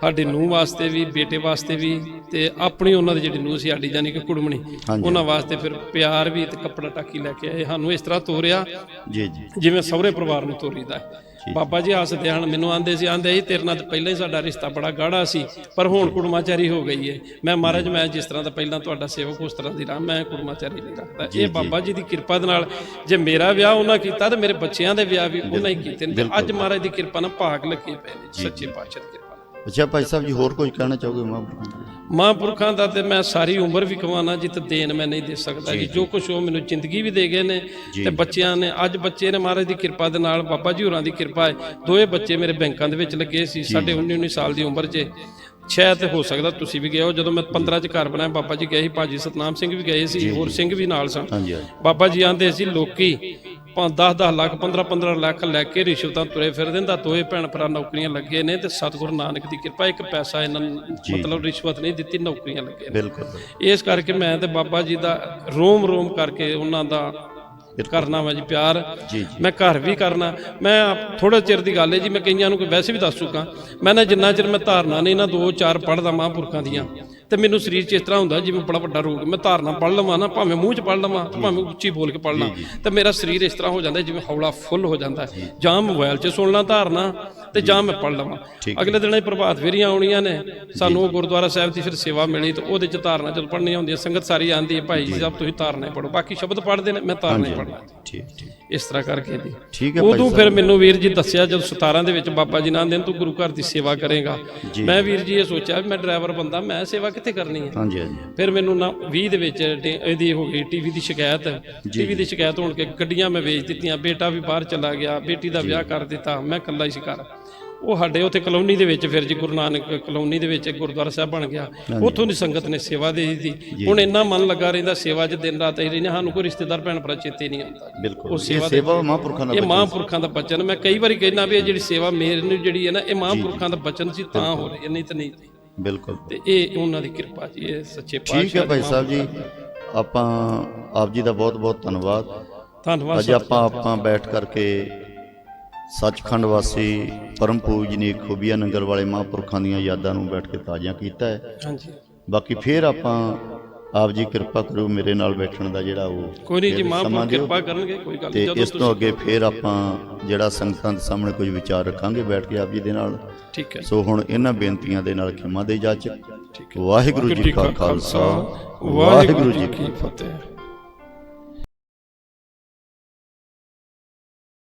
ਸਾਡੇ ਨੂੰਹ ਵਾਸਤੇ ਵੀ ਬੇਟੇ ਵਾਸਤੇ ਵੀ ਤੇ ਆਪਣੀ ਉਹਨਾਂ ਦੀ ਜਿਹੜੀ ਨੂੰਹ ਸੀ ਸਾਡੀ ਜਾਨੀ ਕਿ ਕੁੜਮਣੀ। ਉਹਨਾਂ ਵਾਸਤੇ ਫਿਰ ਪਿਆਰ ਵੀ ਤੇ ਕੱਪੜਾ ਟਾਕੀ ਲੈ ਕੇ ਆਏ ਸਾਨੂੰ ਇਸ ਤਰ੍ਹਾਂ ਤੋਰਿਆ ਜੀ ਜੀ ਜਿਵੇਂ ਸਹੁਰੇ ਪਰਿਵਾਰ ਨੂੰ ਤੋਰੀਦਾ ਹੈ। ਬਾਬਾ ਜੀ ਹੱਸਦੇ ਹਨ ਮੈਨੂੰ ਆਂਦੇ ਸੀ ਆਂਦੇ ਸੀ ਤੇਰੇ ਨਾਲ ਤਾਂ ਪਹਿਲਾਂ ਹੀ ਸਾਡਾ ਰਿਸ਼ਤਾ ਬੜਾ ਗਾੜਾ ਸੀ ਪਰ ਹੁਣ ਕੁੜਮਾਚਾਰੀ ਹੋ ਗਈ ਹੈ ਮੈਂ ਮਹਾਰਾਜ ਮੈਂ ਜਿਸ ਤਰ੍ਹਾਂ ਦਾ ਪਹਿਲਾਂ ਤੁਹਾਡਾ ਸੇਵਕ ਉਸ ਤਰ੍ਹਾਂ ਦੀ ਰਹਾ ਮੈਂ ਕੁੜਮਾਚਾਰੀ ਨਹੀਂ ਰੱਖਦਾ। ਇਹ ਬਾਬਾ ਜੀ ਦੀ ਕਿਰਪਾ ਦੇ ਨਾਲ ਜੇ ਮੇਰਾ ਵਿਆਹ ਉਹਨਾਂ ਕੀਤਾ ਤੇ ਮੇਰੇ ਬੱਚਿਆਂ ਦੇ ਵਿਆਹ ਵੀ ਉਹਨਾਂ ਹੀ ਕੀਤੇ ਨੇ। ਅੱਜ ਮਹਾਰਾਜ ਦੀ ਕਿਰਪਾ ਨਾਲ ਭਾਗ ਲੱਗੇ ਪਏ ਨੇ ਸੱਚੇ ਪਾਤਸ਼ਾਹ ਦੀ ਅੱਛਾ ਭਾਈ ਸਾਹਿਬ ਜੀ ਹੋਰ ਕੁਝ ਕਹਿਣਾ ਚਾਹੋਗੇ ਮਹਾਂਪੁਰਖਾਂ ਮਹਾਂਪੁਰਖਾਂ ਦਾ ਤੇ ਮੈਂ ਸਾਰੀ ਉਮਰ ਵੀ ਕਮਾਣਾ ਜਿੱਤ ਦੇਣ ਮੈਂ ਨਹੀਂ ਦੇ ਸਕਦਾ ਜੀ। ਜੋ ਕੁਝ ਉਹ ਮੈਨੂੰ ਜ਼ਿੰਦਗੀ ਵੀ ਦੇ ਗਏ ਨੇ ਤੇ ਬੱਚਿਆਂ ਨੇ ਅੱਜ ਬੱਚੇ ਨੇ ਮਹਾਰਾਜ ਦੀ ਕਿਰਪਾ ਦੇ ਨਾਲ ਬਾਬਾ ਜੀ ਹੋਰਾਂ ਦੀ ਕਿਰਪਾ ਹੈ। ਦੋਏ ਬੱਚੇ ਮੇਰੇ ਬੈਂਕਾਂ ਦੇ ਵਿੱਚ ਲੱਗੇ ਸੀ ਸਾਡੇ 19 19 ਸਾਲ ਦੀ ਉਮਰ 'ਚ। ਸ਼ਾਇਦ ਹੋ ਸਕਦਾ ਤੁਸੀਂ ਵੀ ਗਏ ਹੋ। ਜਦੋਂ ਮੈਂ 15 ਚ ਘਰ ਬਣਾਇਆ ਬਾਬਾ ਜੀ ਗਏ ਸੀ ਭਾਜੀ ਸਤਨਾਮ ਸਿੰਘ ਵੀ ਗਏ ਸੀ ਹੋਰ ਸਿੰਘ ਵੀ ਨਾਲ ਸਨ। ਬਾਬਾ ਜੀ ਆਂਦੇ ਸੀ ਲੋਕੀ 10 10 ਲੱਖ 15 15 ਲੱਖ ਲੈ ਕੇ ਰਿਸ਼ਵਤਾਂ ਤੁਰੇ ਫਿਰਦੇ ਨੇ ਤਾਂ ਦੋਏ ਭੈਣ ਭਰਾ ਨੌਕਰੀਆਂ ਲੱਗੇ ਨੇ ਤੇ ਸਤਿਗੁਰੂ ਨਾਨਕ ਦੀ ਕਿਰਪਾ ਇੱਕ ਪੈਸਾ ਇਹਨਾਂ ਮਤਲਬ ਰਿਸ਼ਵਤ ਨਹੀਂ ਦਿੱਤੀ ਨੌਕਰੀਆਂ ਲੱਗੇ ਬਿਲਕੁਲ ਇਸ ਕਰਕੇ ਮੈਂ ਤੇ ਬਾਬਾ ਜੀ ਦਾ ਰੋਮ ਰੋਮ ਕਰਕੇ ਉਹਨਾਂ ਦਾ ਕਰਨਾ ਵਾ ਜੀ ਪਿਆਰ। ਮੈਂ ਘਰ ਵੀ ਕਰਨਾ। ਮੈਂ ਥੋੜੇ ਚਿਰ ਦੀ ਗੱਲ ਹੈ ਜੀ ਮੈਂ ਕਈਆਂ ਨੂੰ ਕੋਈ ਵੈਸੇ ਵੀ ਦੱਸ ਚੁੱਕਾ। ਮੈਂ ਨਾ ਜਿੰਨਾ ਚਿਰ ਮੈਂ ਧਾਰਨਾ ਨਹੀਂ ਨਾ ਦੋ ਚਾਰ ਪੜਦਾ ਮਹਾਂਪੁਰਖਾਂ ਦੀਆਂ। ਤੇ ਮੈਨੂੰ ਸਰੀਰ 'ਚ ਇਸ ਤਰ੍ਹਾਂ ਹੁੰਦਾ ਜਿਵੇਂ ਬੜਾ ਵੱਡਾ ਰੋਗ ਮੈਂ ਧਾਰਨਾ ਪੜ ਲਵਾਂ ਨਾ ਭਾਵੇਂ ਮੂੰਹ 'ਚ ਪੜ ਲਵਾਂ ਭਾਵੇਂ ਉੱਚੀ ਬੋਲ ਕੇ ਪੜ ਲਾਂ ਤੇ ਮੇਰਾ ਸਰੀਰ ਇਸ ਤਰ੍ਹਾਂ ਹੋ ਜਾਂਦਾ ਜਿਵੇਂ ਹੌਲਾ ਫੁੱਲ ਹੋ ਜਾਂਦਾ। ਜਾਂ। ਮੋਬਾਈਲ 'ਚ ਸੁਣ ਲਾਂ ਧਾਰਨਾ ਤੇ ਜਾਂ ਮੈਂ ਪੜ ਲਵਾਂ। ਅਗਲੇ ਦਿਨ ਇਹ ਪ੍ਰਭਾਤ ਫੇਰੀਆਂ ਆਉਣੀਆਂ ਨੇ। ਸਾਨੂੰ ਉਹ ਗੁਰਦੁਆਰਾ ਸਾਹਿਬ ਦੀ ਫਿਰ ਸੇਵਾ ਮਿਲੀ ਤੇ ਉਹਦੇ 'ਚ ਧਾਰਨਾ ਜਦੋਂ ਪੜ੍ਹਨੀਆਂ ਹੁੰਦੀਆਂ ਸੰਗਤ ਸਾਰੀ ਆਂਦੀ ਹੈ ਭਾਈ ਜੀ। ਸਾਹਿਬ ਤੁਸੀਂ ਧਾਰਨਾ ਪੜੋ ਬਾਕੀ ਸ਼ਬਦ ਪੜ੍ਹਦੇ ਨੇ ਮੈਂ ਧਾਰਨਾ ਹੀ ਪੜਨਾ ਠੀਕ ਠੀਕ। ਇਸ ਤਰ੍ਹਾਂ ਕਰਕੇ ਜੀ ਠੀਕ ਹੈ ਉਦੋਂ ਫਿਰ ਮੈਨੂੰ ਵੀਰ ਜੀ ਦੱਸਿਆ ਜਦੋਂ 17 ਦੇ ਵਿੱਚ ਬਾਬਾ ਜੀ ਨਾਲ ਦਿਨ ਤੂੰ ਗੁਰੂ ਘਰ ਦੀ ਸੇਵਾ ਕਰੇਗਾ। ਮੈਂ ਵੀਰ ਜੀ ਇਹ ਸੋਚਿਆ ਵੀ ਮੈਂ ਡਰਾਈਵਰ ਬੰਦਾ ਮੈਂ ਸੇਵਾ ਕਿੱਥੇ ਕਰਨੀ ਹੈ? ਹਾਂਜੀ ਹਾਂਜੀ। ਫਿਰ ਮੈਨੂੰ ਨਾ 20 ਦੇ ਵਿੱਚ ਇਹਦੀ ਹੋ ਗਈ ਟੀਵੀ ਦੀ ਸ਼ਿਕਾਇਤ। ਟੀਵੀ ਦੀ ਸ਼ਿਕਾਇਤ ਹੋਣ ਕੇ ਗੱਡੀਆਂ ਮੈਂ ਵੇਚ ਦਿੱਤੀਆਂ ਬੇਟਾ ਵੀ ਬਾਹਰ ਚਲਾ ਗਿਆ ਬੇਟੀ ਦਾ ਵਿਆਹ ਕਰ ਦਿੱਤਾ ਮੈਂ ਇਕੱਲਾ ਹੀ ਸੀ ਘਰ। ਉਹ ਸਾਡੇ ਉੱਥੇ ਕਲੋਨੀ ਦੇ ਵਿੱਚ ਫਿਰ ਜੀ ਗੁਰੂ ਨਾਨਕ ਕਲੋਨੀ ਦੇ ਵਿੱਚ ਇੱਕ ਗੁਰਦੁਆਰਾ ਸਾਹਿਬ ਬਣ ਗਿਆ। ਉੱਥੋਂ ਦੀ ਸੰਗਤ ਨੇ ਸੇਵਾ ਦੇ ਦਿੱਤੀ। ਹੁਣ ਇੰਨਾ ਮਨ ਲੱਗਾ ਰਹਿੰਦਾ ਸੇਵਾ 'ਚ ਦਿਨ ਰਾਤ ਹੀ ਰਹਿੰਦੇ ਸਾਨੂੰ ਕੋਈ ਰਿਸ਼ਤੇਦਾਰ ਭੈਣ ਭਰਾ ਚੇਤੇ ਨਹੀਂ ਆਉਂਦਾ। ਬਿਲਕੁਲ। ਉਹ ਇਹ ਸੇਵਾ ਮਹਾਂਪੁਰਖਾਂ ਦਾ ਇਹ ਮਹਾਂਪੁਰਖਾਂ ਦਾ ਬਚਨ। ਮੈਂ ਕਈ ਵਾਰੀ ਕਹਿੰਦਾ ਵੀ ਇਹ ਜਿਹੜੀ ਸੇਵਾ ਮੇਰੇ ਨੂੰ ਜਿਹੜੀ ਹੈ ਨਾ ਇਹ ਮਹਾਂਪੁਰਖਾਂ ਦਾ ਬਚਨ ਸੀ ਤਾਂ ਹੋ ਰਹੀ ਨਹੀਂ ਤਾਂ ਨਹੀਂ। ਬਿਲਕੁਲ। ਤੇ ਇਹ ਉਹਨਾਂ ਦੀ ਕਿਰਪਾ ਜੀ ਇਹ ਸੱਚੇ ਠੀਕ ਹੈ ਪਾਤਸ਼ਾਹ ਭਾਈ ਸਾਹਿਬ ਜੀ। ਆਪਾਂ ਆਪ ਜੀ ਦਾ ਬਹੁਤ ਬਹੁਤ ਧੰਨਵਾਦ। ਧੰਨਵਾਦ ਅੱਜ ਆਪਾਂ ਆਪਾਂ ਬੈਠ ਕਰਕੇ ਸੱਚਖੰਡ ਵਾਸੀ ਪਰਮ ਪੂਜਨੀਕ ਖੂਬੀਆ ਨਗਰ ਵਾਲੇ ਮਹਾਂਪੁਰਖਾਂ ਦੀਆਂ ਯਾਦਾਂ ਨੂੰ ਬੈਠ ਕੇ ਤਾਜ਼ੀਆਂ ਕੀਤਾ ਹੈ। ਹਾਂਜੀ। ਬਾਕੀ ਫੇਰ ਆਪਾਂ ਆਪ ਜੀ ਕਿਰਪਾ ਕਰੋ ਮੇਰੇ ਨਾਲ ਬੈਠਣ ਦਾ ਜਿਹੜਾ ਉਹ ਕੋਈ ਨਹੀਂ ਜੀ ਮਹਾਂਪੁਰਖ। ਕਿਰਪਾ ਕਰਨਗੇ ਕੋਈ ਗੱਲ ਤੇ ਨਹੀਂ ਜਦੋਂ ਇਸ ਤੋਂ ਅੱਗੇ ਫੇਰ ਆਪਾਂ ਜਿਹੜਾ ਸੰਗਤਾਂ ਦੇ ਸਾਹਮਣੇ ਕੁਝ ਵਿਚਾਰ ਰੱਖਾਂਗੇ ਬੈਠ ਕੇ ਆਪ ਜੀ ਦੇ ਨਾਲ। ਠੀਕ ਹੈ। ਸੋ ਹੁਣ ਇਹਨਾਂ ਬੇਨਤੀਆਂ ਦੇ ਨਾਲ ਖਿਮਾ ਦੇ ਜਾਚ ਵਾਹਿਗੁਰੂ ਜੀ ਕਾ ਖਾਲਸਾ। ਵਾਹਿਗੁਰੂ ਜੀ ਕੀ ਫਤਿਹ।